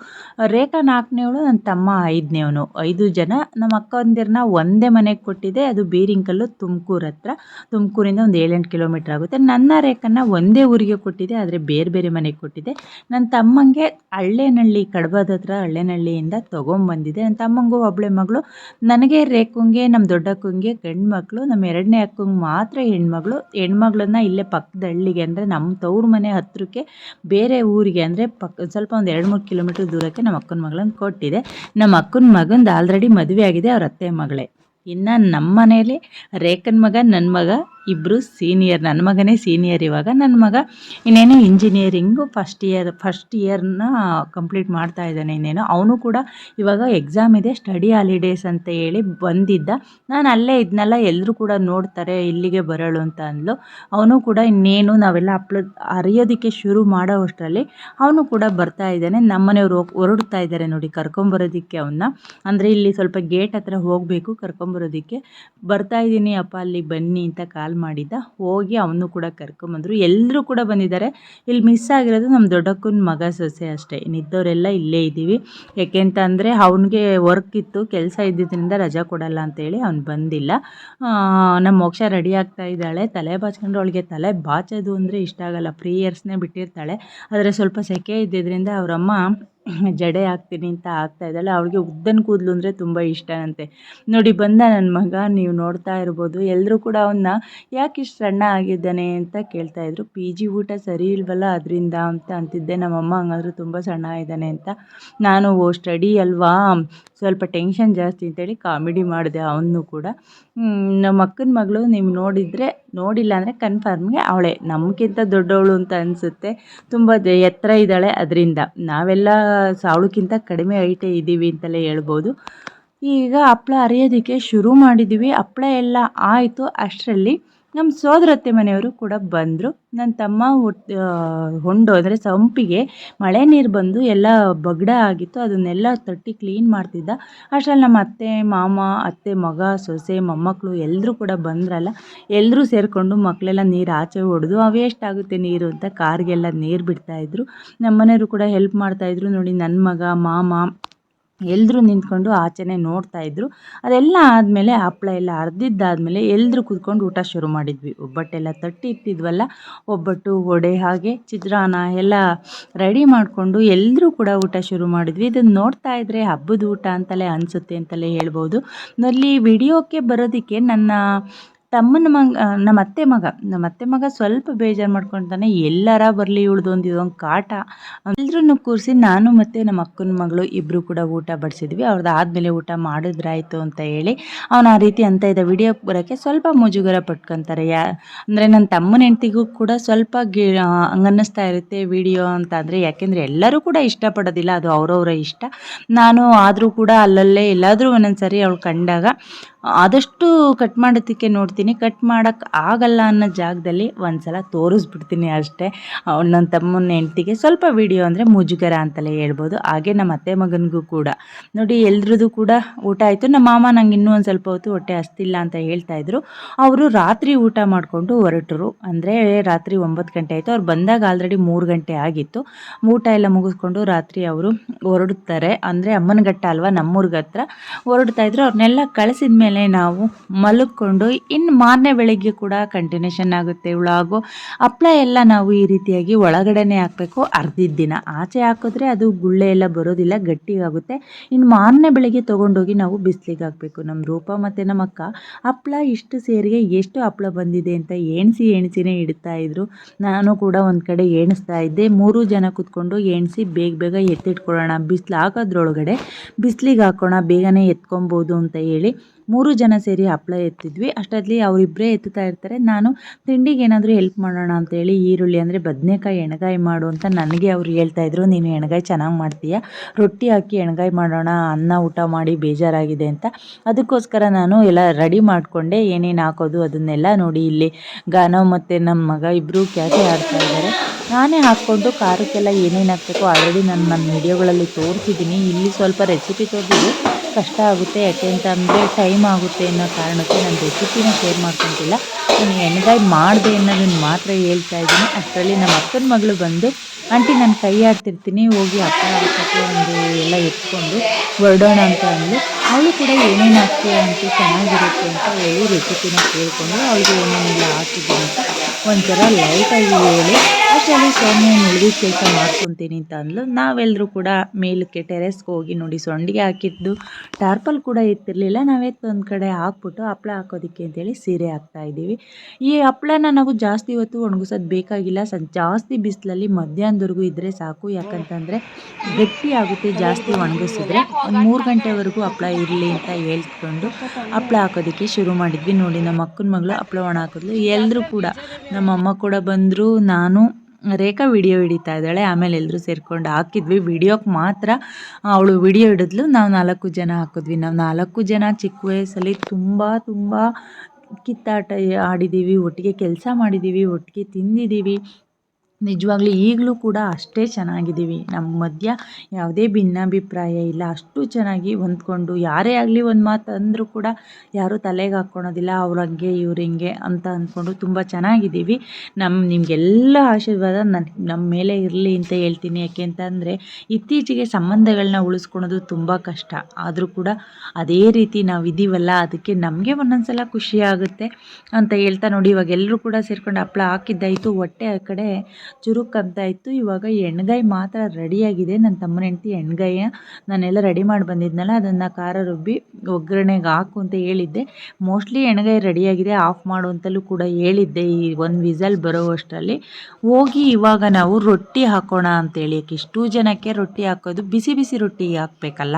ರೇಖಾ ನಾಲ್ಕನೇವಳು ನನ್ನ ತಮ್ಮ ಐದನೇವನು. ಐದು ಜನ. ನಮ್ಮ ಅಕ್ಕಂದಿರನ್ನ ಒಂದೇ ಮನೆಗೆ ಕೊಟ್ಟಿದ್ದೆ ಅದು ಬೀರಿಂಕಲ್ಲು ತುಮಕೂರು ಹತ್ರ. ತುಮಕೂರಿಂದ ಒಂದು ಏಳೆಂಟು ಕಿಲೋಮೀಟ್ರ್ ಆಗುತ್ತೆ. ನನ್ನ ರೇಖನ್ನ ಒಂದೇ ಊರಿಗೆ ಕೊಟ್ಟಿದೆ, ಆದರೆ ಬೇರೆ ಬೇರೆ ಮನೆಗೆ ಕೊಟ್ಟಿದ್ದೆ ನನ್ನ ತಮ್ಮಂಗೆ ಹಳ್ಳೇನಹಳ್ಳಿ ಕಡಬದ ಹತ್ರ ಹಳ್ಳೇನಹಳ್ಳಿಯಿಂದ ತೊಗೊಂಬಂದಿದ್ದೆ ನನ್ನ ತಮ್ಮಂಗೂ ಒಬ್ಬಳೆ ಮಗಳು. ನನಗೆ ರೇಖುಂಗೆ, ನಮ್ಮ ದೊಡ್ಡಕ್ಕಂಗೆ ಗಂಡು ಮಕ್ಕಳು ನಮ್ಮ ಎರಡನೇ ಅಕ್ಕಂಗೆ ಮಾತ್ರ ಹೆಣ್ಮಗಳು. ಹೆಣ್ಮಗಳನ್ನ ಇಲ್ಲೇ ಪಕ್ಕದ ಹಳ್ಳಿಗೆ ಅಂದರೆ ನಮ್ಮ ತವ್ರ ಮನೆ ಹತ್ತಿರಕ್ಕೆ ಬೇರೆ ಊರಿಗೆ ಅಂದರೆ ಪಕ್ಕ ಸ್ವಲ್ಪ ಒಂದು ಎರಡು ಮೂರು ಕಿಲೋಮೀಟ್ರ್ ದೂರಕ್ಕೆ ನಮ್ಮ ಅಕ್ಕನ ಮಗಳನ್ನ ಕೊಟ್ಟಿದೆ. ನಮ್ಮ ಅಕ್ಕನ ಮಗಂದು ಆಲ್ರೆಡಿ ಮದುವೆ ಆಗಿದೆ, ಅವ್ರ ಅತ್ತೆ ಮಗಳೇ. ಇನ್ನು ನಮ್ಮ ಮನೇಲಿ ರೇಖನ್ ಮಗ ನನ್ನ ಮಗ ಇಬ್ಬರು ಸೀನಿಯರ್ ನನ್ನ ಮಗನೇ ಸೀನಿಯರ್ ಇವಾಗ. ನನ್ನ ಮಗ ಇನ್ನೇನು ಇಂಜಿನಿಯರಿಂಗು ಫಸ್ಟ್ ಇಯರ್ ಫಸ್ಟ್ ಇಯರ್ನ ಕಂಪ್ಲೀಟ್ ಮಾಡ್ತಾ ಇದ್ದಾನೆ ಇನ್ನೇನು. ಅವನು ಕೂಡ ಇವಾಗ ಎಕ್ಸಾಮ್ ಇದೆ ಸ್ಟಡಿ ಹಾಲಿಡೇಸ್ ಅಂತ ಹೇಳಿ ಬಂದಿದ್ದ. ನಾನು ಅಲ್ಲೇ ಇದನ್ನೆಲ್ಲ ಎಲ್ಲರೂ ಕೂಡ ನೋಡ್ತಾರೆ, ಇಲ್ಲಿಗೆ ಬರೋಳು ಅಂತ ಅಂದ್ಲು. ಅವನು ಕೂಡ ಇನ್ನೇನು ನಾವೆಲ್ಲ ಅಪ್ಲ, ಅರಿಯೋದಕ್ಕೆ ಶುರು ಮಾಡೋ ಅಷ್ಟರಲ್ಲಿ ಅವನು ಕೂಡ ಬರ್ತಾ ಇದ್ದಾನೆ. ನಮ್ಮನೆಯವರು ಹೊರಡ್ತಾ ಇದ್ದಾರೆ ನೋಡಿ ಕರ್ಕೊಂಬರೋದಕ್ಕೆ ಅವನ್ನ ಅಂದರೆ ಇಲ್ಲಿ ಸ್ವಲ್ಪ ಗೇಟ್ ಹತ್ರ ಹೋಗಬೇಕು ಕರ್ಕೊಂಬರೋದಕ್ಕೆ ಬರ್ತಾ ಇದ್ದೀನಿ, ಅಪ್ಪ ಅಲ್ಲಿ ಬನ್ನಿ ಅಂತ ಕಾಲ್ ಮಾಡಿದ್ದ, ಹೋಗಿ ಅವನು ಕೂಡ ಕರ್ಕೊಂಬಂದರು ಎಲ್ಲರೂ ಕೂಡ ಬಂದಿದ್ದಾರೆ. ಇಲ್ಲಿ ಮಿಸ್ ಆಗಿರೋದು ನಮ್ಮ ದೊಡ್ಡಕ್ಕನ ಮಗ ಸೊಸೆ ಅಷ್ಟೇ. ಇನ್ನಿದ್ದವರೆಲ್ಲ ಇಲ್ಲೇ ಇದ್ದೀವಿ. ಯಾಕೆಂತ ಅಂದರೆ ಅವನಿಗೆ ವರ್ಕ್ ಇತ್ತು, ಕೆಲಸ ಇದ್ದಿದ್ದರಿಂದ ರಜಾ ಕೊಡಲ್ಲ ಅಂತೇಳಿ ಅವ್ನು ಬಂದಿಲ್ಲ. ನಮ್ಮ ಮೋಕ್ಷ ರೆಡಿ ಆಗ್ತಾ ಇದ್ದಾಳೆ. ತಲೆ ಬಾಚ್ಕೊಂಡು ಅವಳಿಗೆ ತಲೆ ಬಾಚೋದು ಅಂದರೆ ಇಷ್ಟ ಆಗಲ್ಲ. ಫ್ರೀ ಇಯರ್ಸ್ನೇ ಬಿಟ್ಟಿರ್ತಾಳೆ. ಆದರೆ ಸ್ವಲ್ಪ ಸೆಕೆ ಇದ್ದಿದ್ದರಿಂದ ಅವರಮ್ಮ ಜಡೆ ಹಾಕ್ತೀನಿ ಅಂತ ಹಾಕ್ತಾ ಇದ್ದಾಳೆ. ಅವಳಿಗೆ ಉದ್ದನ ಕೂದಲು ಅಂದರೆ ತುಂಬ ಇಷ್ಟನಂತೆ ನೋಡಿ, ಬಂದ ನನ್ನ ಮಗ, ನೀವು ನೋಡ್ತಾ ಇರ್ಬೋದು. ಎಲ್ಲರೂ ಕೂಡ ಅವನ್ನ ಯಾಕೆ ಇಷ್ಟು ಸಣ್ಣ ಆಗಿದ್ದಾನೆ ಅಂತ ಕೇಳ್ತಾ ಇದ್ರು. ಪಿ ಜಿ ಊಟ ಸರಿ ಇಲ್ವಲ್ಲ ಅದರಿಂದ ಅಂತ ಅಂತಿದ್ದೆ. ನಮ್ಮಮ್ಮ ಹಂಗಾದರೂ ತುಂಬ ಸಣ್ಣ ಇದ್ದಾನೆ ಅಂತ. ನಾನು ಓ ಸ್ಟಡಿ ಅಲ್ವಾ? ಸ್ವಲ್ಪ ಟೆನ್ಷನ್ ಜಾಸ್ತಿ ಅಂತೇಳಿ ಕಾಮಿಡಿ ಮಾಡಿದೆ ಅವನು ಕೂಡ. ನಮ್ಮ ಅಕ್ಕನ ಮಗಳು, ನೀವು ನೋಡಿದರೆ ನೋಡಿಲ್ಲ ಅಂದರೆ ಕನ್ಫರ್ಮ್ಗೆ ಅವಳೆ. ನಮಗಿಂತ ದೊಡ್ಡವಳು ಅಂತ ಅನಿಸುತ್ತೆ. ತುಂಬ ಎತ್ತರ ಇದ್ದಾಳೆ ಅದರಿಂದ. ನಾವೆಲ್ಲ ಸಾವಳಕ್ಕಿಂತ ಕಡಿಮೆ ಐಟೇ ಇದ್ದೀವಿ ಅಂತಲೇ ಹೇಳ್ಬೋದು. ಈಗ ಹಪ್ಳ ಅರಿಯೋದಕ್ಕೆ ಶುರು ಮಾಡಿದ್ದೀವಿ ಹಪ್ಳ ಎಲ್ಲ ಆಯಿತು. ಅಷ್ಟರಲ್ಲಿ ನಮ್ಮ ಸೋದರತ್ತೆ ಮನೆಯವರು ಕೂಡ ಬಂದರು. ನನ್ನ ತಮ್ಮ ಹೊಂಡು, ಅಂದರೆ ಸಂಪಿಗೆ, ಮಳೆ ನೀರು ಬಂದು ಎಲ್ಲ ಬಗ್ಡ ಆಗಿತ್ತು. ಅದನ್ನೆಲ್ಲ ತಟ್ಟಿ ಕ್ಲೀನ್ ಮಾಡ್ತಿದ್ದ. ಅಷ್ಟರಲ್ಲಿ ನಮ್ಮ ಅತ್ತೆ, ಮಾಮ, ಅತ್ತೆ ಮಗ, ಸೊಸೆ ಮೊಮ್ಮಕ್ಕಳು ಎಲ್ಲರೂ ಕೂಡ ಬಂದ್ರಲ್ಲ. ಎಲ್ಲರೂ ಸೇರಿಕೊಂಡು ಮಕ್ಕಳೆಲ್ಲ ನೀರು ಆಚೆ ಹೊಡೆದು ವೇಸ್ಟ್ ಆಗುತ್ತೆ ನೀರು? ಅಂತ ಕಾರ್ಗೆಲ್ಲ ನೀರು ಬಿಡ್ತಾಯಿದ್ರು ನಮ್ಮ ಮನೆಯವರು ಕೂಡ ಹೆಲ್ಪ್ ಮಾಡ್ತಾಯಿದ್ರು ನೋಡಿ ನನ್ನ ಮಗ, ಮಾಮ ಎಲ್ಲರೂ ನಿಂತ್ಕೊಂಡು ಆಚೆನೆ ನೋಡ್ತಾ ಇದ್ರು. ಅದೆಲ್ಲ ಆದಮೇಲೆ ಹಪ್ಪಳ ಎಲ್ಲ ಅರ್ದಿದ್ದಾದಮೇಲೆ ಎಲ್ಲರೂ ಕೂತ್ಕೊಂಡು ಊಟ ಶುರು ಮಾಡಿದ್ವಿ. ಒಬ್ಬಟ್ಟೆಲ್ಲ ತಟ್ಟಿ ಇಟ್ಟಿದ್ವಲ್ಲ, ಒಬ್ಬಟ್ಟು, ವಡೆ, ಹಾಗೆ ಚಿತ್ರಾನ್ನ ಎಲ್ಲ ರೆಡಿ ಮಾಡಿಕೊಂಡು ಎಲ್ಲರೂ ಕೂಡ ಊಟ ಶುರು ಮಾಡಿದ್ವಿ. ಇದನ್ನು ನೋಡ್ತಾ ಇದ್ರೆ ಹಬ್ಬದ ಊಟ ಅಂತಲೇ ಅನಿಸುತ್ತೆ ಅಂತಲೇ ಹೇಳ್ಬೋದು. ಅಲ್ಲಿ ವಿಡಿಯೋಕ್ಕೆ ಬರೋದಕ್ಕೆ ನನ್ನ ತಮ್ಮನ ಮಗ ನಮ್ಮ ಅತ್ತೆ ಮಗ, ನಮ್ಮ ಅತ್ತೆ ಮಗ ಸ್ವಲ್ಪ ಬೇಜಾರು ಮಾಡ್ಕೊತಾನೆ ಎಲ್ಲಾರ ಬರಲಿ ಇವಳ್ದೊಂದು ಇದೊಂದು ಕಾಟ. ಎಲ್ಲರನ್ನು ಕೂರಿಸಿ ನಾನು ಮತ್ತು ನಮ್ಮ ಅಕ್ಕನ ಮಗಳು ಇಬ್ಬರು ಕೂಡ ಊಟ ಬಡಿಸಿದ್ವಿ. ಅವ್ರದ್ದು ಆದಮೇಲೆ ಊಟ ಮಾಡಿದ್ರಾಯ್ತು ಅಂತ ಹೇಳಿ ಅವನು ಆ ರೀತಿ ಅಂತ ಇದ್ದ ವಿಡಿಯೋ ಬರೋಕ್ಕೆ ಸ್ವಲ್ಪ ಮುಜುಗರ ಪಟ್ಕೊತಾರೆ. ಯಾ, ಅಂದರೆ ನನ್ನ ತಮ್ಮನ ಹೆಂಡ್ತಿಗೂ ಕೂಡ ಸ್ವಲ್ಪ ಗಿ ಹಂಗನ್ನಿಸ್ತಾ ಇರುತ್ತೆ ವಿಡಿಯೋ ಅಂತ ಅಂದರೆ ಯಾಕೆಂದರೆ ಎಲ್ಲರೂ ಕೂಡ ಇಷ್ಟಪಡೋದಿಲ್ಲ, ಅದು ಅವರವರ ಇಷ್ಟ. ನಾನು ಆದರೂ ಕೂಡ ಅಲ್ಲಲ್ಲೇ ಎಲ್ಲಾದರೂ ಒಂದೊಂದು ಸರಿ ಅವಳು ಕಂಡಾಗ ಆದಷ್ಟು ಕಟ್ ಮಾಡೋದಕ್ಕೆ ನೋಡ್ತೀನಿ. ಕಟ್ ಮಾಡೋಕ್ಕೆ ಆಗಲ್ಲ ಅನ್ನೋ ಜಾಗದಲ್ಲಿ ಒಂದು ಸಲ ತೋರಿಸ್ಬಿಡ್ತೀನಿ ಅಷ್ಟೇ. ನನ್ನ ತಮ್ಮನ ಹೆಂಡ್ತಿಗೆ ಸ್ವಲ್ಪ ವಿಡಿಯೋ ಅಂದರೆ ಮುಜುಗರ ಅಂತಲೇ ಹೇಳ್ಬೋದು. ಹಾಗೆ ನಮ್ಮ ಅತ್ತೆ ಮಗನಿಗೂ ಕೂಡ. ನೋಡಿ, ಎಲ್ರದ್ದು ಕೂಡ ಊಟ ಆಯಿತು. ನಮ್ಮ ಮಾಮ ನಂಗೆ ಇನ್ನೂ ಒಂದು ಸ್ವಲ್ಪ ಹೊತ್ತು ಹೊಟ್ಟೆ ಹಸ್ತಿಲ್ಲ ಅಂತ ಹೇಳ್ತಾ ಇದ್ರು. ಅವರು ರಾತ್ರಿ ಊಟ ಮಾಡಿಕೊಂಡು ಹೊರಟರು. ಅಂದರೆ ರಾತ್ರಿ ಒಂಬತ್ತು ಗಂಟೆ ಆಯಿತು. ಅವ್ರು ಬಂದಾಗ ಆಲ್ರೆಡಿ ಮೂರು ಗಂಟೆ ಆಗಿತ್ತು. ಊಟ ಎಲ್ಲ ಮುಗಿಸ್ಕೊಂಡು ರಾತ್ರಿ ಅವರು ಹೊರಡುತ್ತಾರೆ ಅಂದರೆ ಅಮ್ಮನಘಟ್ಟ ಅಲ್ವಾ, ನಮ್ಮೂರ್ಗ ಹತ್ರ. ಹೊರಡ್ತಾ ಇದ್ರು. ಅವ್ರನ್ನೆಲ್ಲ ಕಳಿಸಿದ ಮೇಲೆ ನಾವು ಮಲಗಿಕೊಂಡು ಇನ್ನು ಮಾರನೇ ಬೆಳಗ್ಗೆ ಕೂಡ ಕಂಟಿನ್ಯೂಷನ್ ಆಗುತ್ತೆ ವ್ಲಾಗು ಹಪ್ಪಳ ಎಲ್ಲ ನಾವು ಈ ರೀತಿಯಾಗಿ ಒಳಗಡೆನೇ ಹಾಕಬೇಕು ಅರ್ಧಿದ್ದ ದಿನ. ಆಚೆ ಹಾಕಿದ್ರೆ ಅದು ಗುಳ್ಳೆ ಎಲ್ಲ ಬರೋದಿಲ್ಲ ಗಟ್ಟಿಯಾಗುತ್ತೆ ಇನ್ನು ಮಾರನೇ ಬೆಳಗ್ಗೆ ತೊಗೊಂಡೋಗಿ ನಾವು ಬಿಸಿಲಿಗೆ ಹಾಕಬೇಕು. ನಮ್ಮ ರೂಪ ಮತ್ತು ನಮ್ಮ ಅಕ್ಕ, ಹಪ್ಳ ಇಷ್ಟು ಸೇರಿಗೆ ಎಷ್ಟು ಹಪ್ಪಳ ಬಂದಿದೆ ಅಂತ ಎಣಿಸಿ ಎಣಿಸಿನೇ ಇಡ್ತಾ ಇದ್ರು. ನಾನು ಕೂಡ ಒಂದು ಕಡೆ ಎಣಿಸ್ತಾ ಇದ್ದೆ. ಮೂರು ಜನ ಕೂತ್ಕೊಂಡು ಎಣಿಸಿ ಬೇಗ ಬೇಗ ಎತ್ತಿಟ್ಕೊಳ್ಳೋಣ. ಬಿಸಿಲು ಹಾಕೋದ್ರೊಳಗಡೆ ಬಿಸಿಲಿಗೆ ಹಾಕೋಣ, ಬೇಗನೆ ಎತ್ಕೊಬೋದು ಅಂತ ಹೇಳಿ ಮೂರು ಜನ ಸೇರಿ ಹಪ್ಪಳ ಎತ್ತಿದ್ವಿ. ಅಷ್ಟರಲ್ಲಿ ಅವರಿಬ್ಬರೇ ಎತ್ತುತ್ತಾ ಇರ್ತಾರೆ. ನಾನು, ತಿಂಡಿಗೆ ಏನಾದರೂ ಹೆಲ್ಪ್ ಮಾಡೋಣ ಅಂತೇಳಿ ಈರುಳ್ಳಿ ಅಂದರೆ ಬದನೆಕಾಯಿ ಎಣ್ಗಾಯಿ ಮಾಡು ಅಂತ ನನಗೆ ಅವ್ರು ಹೇಳ್ತಾಯಿದ್ರು ನೀನು ಎಣ್ಗಾಯಿ ಚೆನ್ನಾಗಿ ಮಾಡ್ತೀಯ? ರೊಟ್ಟಿ ಹಾಕಿ ಎಣ್ಗಾಯಿ ಮಾಡೋಣ, ಅನ್ನ ಊಟ ಮಾಡಿ ಬೇಜಾರಾಗಿದೆ ಅಂತ. ಅದಕ್ಕೋಸ್ಕರ ನಾನು ಎಲ್ಲ ರೆಡಿ ಮಾಡಿಕೊಂಡೆ. ಏನೇನು ಹಾಕೋದು ಅದನ್ನೆಲ್ಲ ನೋಡಿ ಇಲ್ಲಿ ಗಾನವ್ ಮತ್ತು ನಮ್ಮ ಮಗ ಇಬ್ಬರು ಕ್ಯಾಚೆ ಆಡ್ತಾ ಇದ್ದಾರೆ. ನಾನೇ ಹಾಕ್ಕೊಂಡು ಖಾರಕ್ಕೆಲ್ಲ ಏನೇನು ಹಾಕಬೇಕು ಆಲ್ರೆಡಿ ನಾನು ನನ್ನ ವಿಡಿಯೋಗಳಲ್ಲಿ ತೋರಿಸಿದ್ದೀನಿ ಇಲ್ಲಿ ಸ್ವಲ್ಪ ರೆಸಿಪಿ ತೋರಿಸಿದ್ದು ಕಷ್ಟ ಆಗುತ್ತೆ, ಯಾಕೆ ಅಂತ ಅಂದರೆ ಟೈಮ್ ಆಗುತ್ತೆ ಅನ್ನೋ ಕಾರಣಕ್ಕೆ ನಾನು ರೆಸಿಪಿನ ಶೇರ್ ಮಾಡ್ಕೊತಿಲ್ಲ. ನಾನು ಎಣ್ಗಾಯಿ ಮಾಡಿದೆ ಅನ್ನೋದನ್ನು ಮಾತ್ರ ಹೇಳ್ತಾ ಇದ್ದೀನಿ. ಅಷ್ಟರಲ್ಲಿ ನಮ್ಮ ಅಕ್ಕನ ಮಗಳು ಬಂದು, ಆಂಟಿ, ನಾನು ಕೈ ಆಡ್ತಿರ್ತೀನಿ, ಹೋಗಿ ಅಪ್ಪ ಹಾಕೋಕ್ಕೆ ಒಂದು ಎಲ್ಲ ಎತ್ಕೊಂಡು ಹೊರಡೋಣ ಅಂತ ಅಂದು ಅವಳು ಕೂಡ ಏನೇನು ಹಾಕ್ತೀಯ ಅಂತ ಚೆನ್ನಾಗಿರುತ್ತೆ ಅಂತ ಹೇಳಿ ರೆಸಿಪಿನ ಕೇಳಿಕೊಂಡು, ಅವಳಿಗೆ ಏನೇನೆಲ್ಲ ಹಾಕಿದ್ದೀನಿ ಅಂತ ಒಂಥರ ಲೈಟಾಗಿ ಹೇಳಿ ಅಷ್ಟರಲ್ಲಿ ಸ್ವಾಮಿ ಮುಳುಗಿ ಕೆಲಸ ಮಾಡ್ಕೊತೀನಿ ಅಂತ ಅಂದ್ಲು. ನಾವೆಲ್ಲರೂ ಕೂಡ ಮೇಲಕ್ಕೆ ಟೆರೆಸ್ಗೆ ಹೋಗಿ ನೋಡಿ ಸೊಂಡಿಗೆ ಹಾಕಿದ್ದು. ಟಾರ್ಪಲ್ ಕೂಡ ಎತ್ತಿರಲಿಲ್ಲ. ನಾವೆತ್ತು ಒಂದು ಕಡೆ ಹಾಕ್ಬಿಟ್ಟು ಹಪ್ಪಳ ಹಾಕೋದಕ್ಕೆ ಅಂತೇಳಿ ಸೀರೆ ಹಾಕ್ತಾ ಇದ್ದೀವಿ. ಈ ಹಪ್ಪಳನ ನಾವು ಜಾಸ್ತಿ ಹೊತ್ತು ಒಣಗಿಸೋದು ಬೇಕಾಗಿಲ್ಲ. ಸ, ಜಾಸ್ತಿ ಬಿಸಿಲಲ್ಲಿ ಮಧ್ಯಾಹ್ನದವರೆಗೂ ಇದ್ದರೆ ಸಾಕು. ಯಾಕಂತಂದರೆ ಗಟ್ಟಿ ಆಗುತ್ತೆ ಜಾಸ್ತಿ ಒಣಗಿಸಿದ್ರೆ. ಒಂದು ಮೂರು ಗಂಟೆವರೆಗೂ ಹಪ್ಪಳ ಇರಲಿ ಅಂತ ಹೇಳ್ಕೊಂಡು ಹಪ್ಪಳ ಹಾಕೋದಕ್ಕೆ ಶುರು ಮಾಡಿದ್ವಿ. ನೋಡಿ, ನಮ್ಮ ಅಕ್ಕನ ಮಗಳು ಹಪ್ಪಳ ಒಣ ಹಾಕಿದ್ಲು. ಎಲ್ಲರೂ ಕೂಡ ನಮ್ಮ ಅಮ್ಮ ಕೂಡ ಬಂದರು, ನಾನು ರೇಖಾ ವಿಡಿಯೋ ಹಿಡಿತಾ ಇದ್ದಾಳೆ, ಆಮೇಲೆ ಎಲ್ಲರೂ ಸೇರ್ಕೊಂಡು ಹಾಕಿದ್ವಿ. ವಿಡಿಯೋಕ್ಕೆ ಮಾತ್ರ ಅವಳು ವಿಡಿಯೋ ಹಿಡಿದ್ಲು. ನಾವು ನಾಲ್ಕು ಜನ ಹಾಕಿದ್ವಿ. ನಾವು ನಾಲ್ಕು ಜನ ಚಿಕ್ಕ ವಯಸ್ಸಲ್ಲಿ ತುಂಬ ತುಂಬ ಕಿತ್ತಾಟ ಆಡಿದ್ದೀವಿ ಒಟ್ಟಿಗೆ ಕೆಲಸ ಮಾಡಿದ್ದೀವಿ ಒಟ್ಟಿಗೆ ತಿಂದಿದ್ದೀವಿ ನಿಜವಾಗ್ಲೂ ಈಗಲೂ ಕೂಡ ಅಷ್ಟೇ ಚೆನ್ನಾಗಿದ್ದೀವಿ. ನಮ್ಮ ಮಧ್ಯ ಯಾವುದೇ ಭಿನ್ನಾಭಿಪ್ರಾಯ ಇಲ್ಲ. ಅಷ್ಟು ಚೆನ್ನಾಗಿ ಹೊಂದ್ಕೊಂಡು ಯಾರೇ ಆಗಲಿ ಒಂದು ಮಾತು ಅಂದರೂ ಕೂಡ ಯಾರೂ ತಲೆಗೆ ಹಾಕ್ಕೊಳೋದಿಲ್ಲ ಅವ್ರು ಹಂಗೆ, ಇವ್ರು ಹಿಂಗೆ ಅಂತ ಅಂದ್ಕೊಂಡು ತುಂಬ ಚೆನ್ನಾಗಿದ್ದೀವಿ. ನಮ್ಮ ನಿಮಗೆಲ್ಲ ಆಶೀರ್ವಾದ ನನ್ನ ನಮ್ಮ ಮೇಲೆ ಇರಲಿ ಅಂತ ಹೇಳ್ತೀನಿ. ಯಾಕೆ ಅಂತಂದರೆ ಇತ್ತೀಚೆಗೆ ಸಂಬಂಧಗಳನ್ನ ಉಳಿಸ್ಕೊಳೋದು ತುಂಬ ಕಷ್ಟ. ಆದರೂ ಕೂಡ ಅದೇ ರೀತಿ ನಾವು ಇದ್ದೀವಲ್ಲ ಅದಕ್ಕೆ ನಮಗೆ ಒಂದೊಂದು ಸಲ ಖುಷಿ ಆಗುತ್ತೆ ಅಂತ ಹೇಳ್ತಾ ನೋಡಿ. ಇವಾಗ ಎಲ್ಲರೂ ಕೂಡ ಸೇರ್ಕೊಂಡು ಹಪ್ಪಳ ಹಾಕಿದ್ದಾಯಿತು. ಹೊಟ್ಟೆ ಆ ಕಡೆ ಚುರುಕ್ ಅಂತ ಇತ್ತು ಇವಾಗ ಎಣ್ಗಾಯಿ ಮಾತ್ರ ರೆಡಿಯಾಗಿದೆ. ನನ್ನ ತಮ್ಮನ ಹೆಂಡ್ತಿ ಎಣ್ಗಾಯ ನಾನೆಲ್ಲ ರೆಡಿ ಮಾಡಿ ಬಂದಿದ್ನಲ್ಲ, ಅದನ್ನು ಖಾರ ರುಬ್ಬಿ ಒಗ್ಗರಣೆಗೆ ಹಾಕು ಅಂತ ಹೇಳಿದ್ದೆ. ಮೋಸ್ಟ್ಲಿ ಎಣ್ಗಾಯಿ ರೆಡಿಯಾಗಿದೆ, ಆಫ್ ಮಾಡು ಅಂತಲೂ ಕೂಡ ಹೇಳಿದ್ದೆ. ಈ ಒಂದು ವಿಸಲ್ ಬರೋವಷ್ಟರಲ್ಲಿ ಹೋಗಿ ಇವಾಗ ನಾವು ರೊಟ್ಟಿ ಹಾಕೋಣ ಅಂತೇಳಿ. ಇಷ್ಟು ಜನಕ್ಕೆ ರೊಟ್ಟಿ ಹಾಕೋದು, ಬಿಸಿ ಬಿಸಿ ರೊಟ್ಟಿ ಹಾಕಬೇಕಲ್ಲ.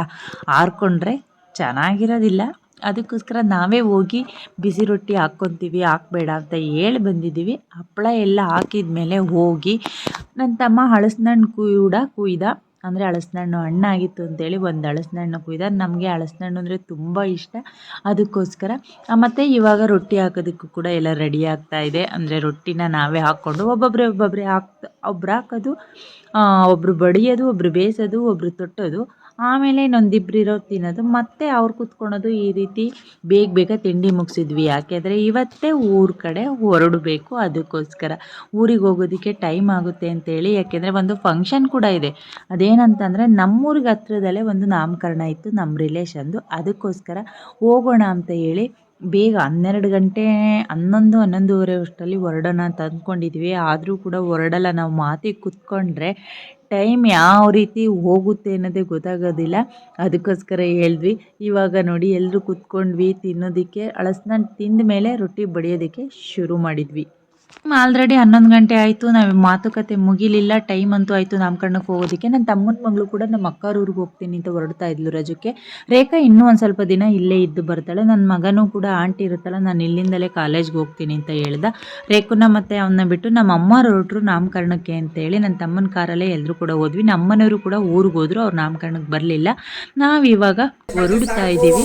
ಹಾರ್ಕೊಂಡ್ರೆ ಚೆನ್ನಾಗಿರೋದಿಲ್ಲ. ಅದಕ್ಕೋಸ್ಕರ ನಾವೇ ಹೋಗಿ ಬಿಸಿ ರೊಟ್ಟಿ ಹಾಕ್ಕೊತೀವಿ, ಹಾಕ್ಬೇಡ ಅಂತ ಹೇಳಿ ಬಂದಿದ್ದೀವಿ. ಹಪ್ಪಳ ಎಲ್ಲ ಹಾಕಿದ ಮೇಲೆ ಹೋಗಿ ನನ್ನ ತಮ್ಮ ಹಳಸಿನಣ್ಣು ಕೂಡ ಕುಯ್ದ. ಅಂದರೆ ಹಳಸಿನಣ್ಣು ಹಣ್ಣಾಗಿತ್ತು ಅಂತೇಳಿ ಒಂದು ಹಳಸಿನಣ್ಣು ಕುಯ್ದ. ನಮಗೆ ಹಳಸಿನಣ್ಣು ಅಂದರೆ ತುಂಬ ಇಷ್ಟ. ಅದಕ್ಕೋಸ್ಕರ ಮತ್ತು ಇವಾಗ ರೊಟ್ಟಿ ಹಾಕೋದಕ್ಕೂ ಕೂಡ ಎಲ್ಲ ರೆಡಿ ಆಗ್ತಾ ಇದೆ. ಅಂದರೆ ರೊಟ್ಟಿನ ನಾವೇ ಹಾಕ್ಕೊಂಡು ಒಬ್ಬೊಬ್ಬರೇ ಒಬ್ಬೊಬ್ಬರೇ ಹಾಕ್ತಾ, ಒಬ್ರು ಹಾಕೋದು ಒಬ್ಬರು ಬಡಿಯೋದು ಒಬ್ಬರು ಬೇಯಿಸೋದು ಒಬ್ಬರು ತೊಟ್ಟೋದು. ಆಮೇಲೆ ಇನ್ನೊಂದಿಬ್ರು ಇರೋರು ತಿನ್ನೋದು. ಮತ್ತೆ ಅವ್ರು ಕೂತ್ಕೊಳೋದು ಈ ರೀತಿ ಬೇಗ ಬೇಗ ತಿಂಡಿ ಮುಗಿಸಿದ್ವಿ. ಯಾಕೆಂದರೆ ಇವತ್ತೇ ಊರ ಕಡೆ ಹೊರಡಬೇಕು ಅದಕ್ಕೋಸ್ಕರ. ಊರಿಗೆ ಹೋಗೋದಕ್ಕೆ ಟೈಮ್ ಆಗುತ್ತೆ ಅಂತೇಳಿ. ಯಾಕೆಂದರೆ ಒಂದು ಫಂಕ್ಷನ್ ಕೂಡ ಇದೆ. ಅದೇನಂತಂದರೆ ನಮ್ಮೂರಿಗೆ ಹತ್ರದಲ್ಲೇ ಒಂದು ನಾಮಕರಣ ಇತ್ತು. ನಮ್ಮ ರಿಲೇಷನ್ದು. ಅದಕ್ಕೋಸ್ಕರ ಹೋಗೋಣ ಅಂತ ಹೇಳಿ ಬೇಗ ಹನ್ನೆರಡು ಗಂಟೆ, ಹನ್ನೊಂದು, ಹನ್ನೊಂದುವರೆ ಅಷ್ಟರಲ್ಲಿ ಹೊರಡೋಣ ಅಂತ ಅಂದ್ಕೊಂಡಿದ್ವಿ. ಆದರೂ ಕೂಡ ಹೊರಡಲ್ಲ. ನಾವು ಮಾತಿಗೆ ಕೂತ್ಕೊಂಡ್ರೆ ಟೈಮ್ ಯಾವ ರೀತಿ ಹೋಗುತ್ತೆ ಅನ್ನೋದೇ ಗೊತ್ತಾಗೋದಿಲ್ಲ. ಅದಕ್ಕೋಸ್ಕರ ಹೇಳಿದ್ವಿ. ಇವಾಗ ನೋಡಿ ಎಲ್ಲರೂ ಕೂತ್ಕೊಂಡ್ವಿ, ತಿನ್ನೋದಕ್ಕೆ. ಹಳಸ್ನಣ್ಣು ತಿಂದ ಮೇಲೆ ರೊಟ್ಟಿ ಬಡಿಯೋದಕ್ಕೆ ಶುರು ಮಾಡಿದ್ವಿ. ಆಲ್ರೆಡಿ ಹನ್ನೊಂದು ಗಂಟೆ ಆಯಿತು. ನಾವು ಮಾತುಕತೆ ಮುಗಿಲಿಲ್ಲ. ಟೈಮ್ ಅಂತೂ ಆಯಿತು ನಾಮಕರಣಕ್ಕೆ ಹೋಗೋದಕ್ಕೆ. ನನ್ನ ತಮ್ಮನ ಮಗಳು ಕೂಡ ನಮ್ಮ ಅಕ್ಕರ ಊರಿಗೆ ಹೋಗ್ತೀನಿ ಅಂತ ಹೊರಡ್ತಾ ಇದ್ಲು ರಜಕ್ಕೆ. ರೇಖಾ ಇನ್ನೂ ಒಂದು ಸ್ವಲ್ಪ ದಿನ ಇಲ್ಲೇ ಇದ್ದು ಬರ್ತಾಳೆ. ನನ್ನ ಮಗನೂ ಕೂಡ ಆಂಟಿ ಇರುತ್ತಲ್ಲ, ನಾನು ಇಲ್ಲಿಂದಲೇ ಕಾಲೇಜ್ಗೆ ಹೋಗ್ತೀನಿ ಅಂತ ಹೇಳ್ದ. ರೇಖುನ ಮತ್ತು ಅವನ್ನ ಬಿಟ್ಟು ನಮ್ಮ ಅಮ್ಮ ಹೊರಟ್ರು ನಾಮಕರಣಕ್ಕೆ ಅಂತೇಳಿ ನನ್ನ ತಮ್ಮನ ಕಾರಲ್ಲೇ ಎಲ್ಲರೂ ಕೂಡ ಹೋದ್ವಿ. ನಮ್ಮನೆಯವರು ಕೂಡ ಊರಿಗೆ ಹೋದ್ರು, ಅವ್ರು ನಾಮಕರಣಕ್ಕೆ ಬರಲಿಲ್ಲ. ನಾವು ಇವಾಗ ಹೊರಡ್ತಾ ಇದ್ದೀವಿ.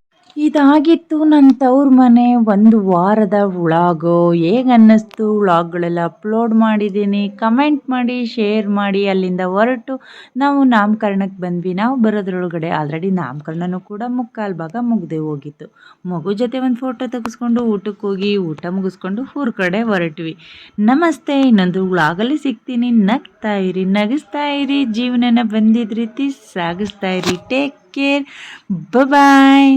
ಇದಾಗಿತ್ತು ನನ್ನ ತವ್ರ ಮನೆ. ಒಂದು ವಾರದ ವ್ಲಾಗು, ಹೇಗೆ ಅನ್ನಿಸ್ತು? ವ್ಲಾಗ್ಗಳೆಲ್ಲ ಅಪ್ಲೋಡ್ ಮಾಡಿದ್ದೀನಿ. ಕಮೆಂಟ್ ಮಾಡಿ, ಶೇರ್ ಮಾಡಿ, ಅಲ್ಲಿಂದ ಹೊರಟು ನಾವು ನಾಮಕರಣಕ್ಕೆ ಬಂದ್ವಿ. ನಾವು ಬರೋದ್ರೊಳಗಡೆ ಆಲ್ರೆಡಿ ನಾಮಕರಣನೂ ಕೂಡ ಮುಕ್ಕಾಲು ಭಾಗ ಮುಗ್ದೆ ಹೋಗಿತ್ತು. ಮಗು ಜೊತೆ ಒಂದು ಫೋಟೋ ತೆಗೆಸ್ಕೊಂಡು ಊಟಕ್ಕೆ ಹೋಗಿ, ಊಟ ಮುಗಿಸ್ಕೊಂಡು ಊರ ಕಡೆ ಹೊರಟ್ವಿ. ನಮಸ್ತೆ, ಇನ್ನೊಂದು ವ್ಲಾಗಲ್ಲಿ ಸಿಗ್ತೀನಿ. ನಗ್ತಾ ಇರಿ, ನಗಿಸ್ತಾ ಇರಿ. ಜೀವನನ ಬಂದಿದ್ದ ರೀತಿ ಸಾಗಿಸ್ತಾ ಇರಿ. Take care bye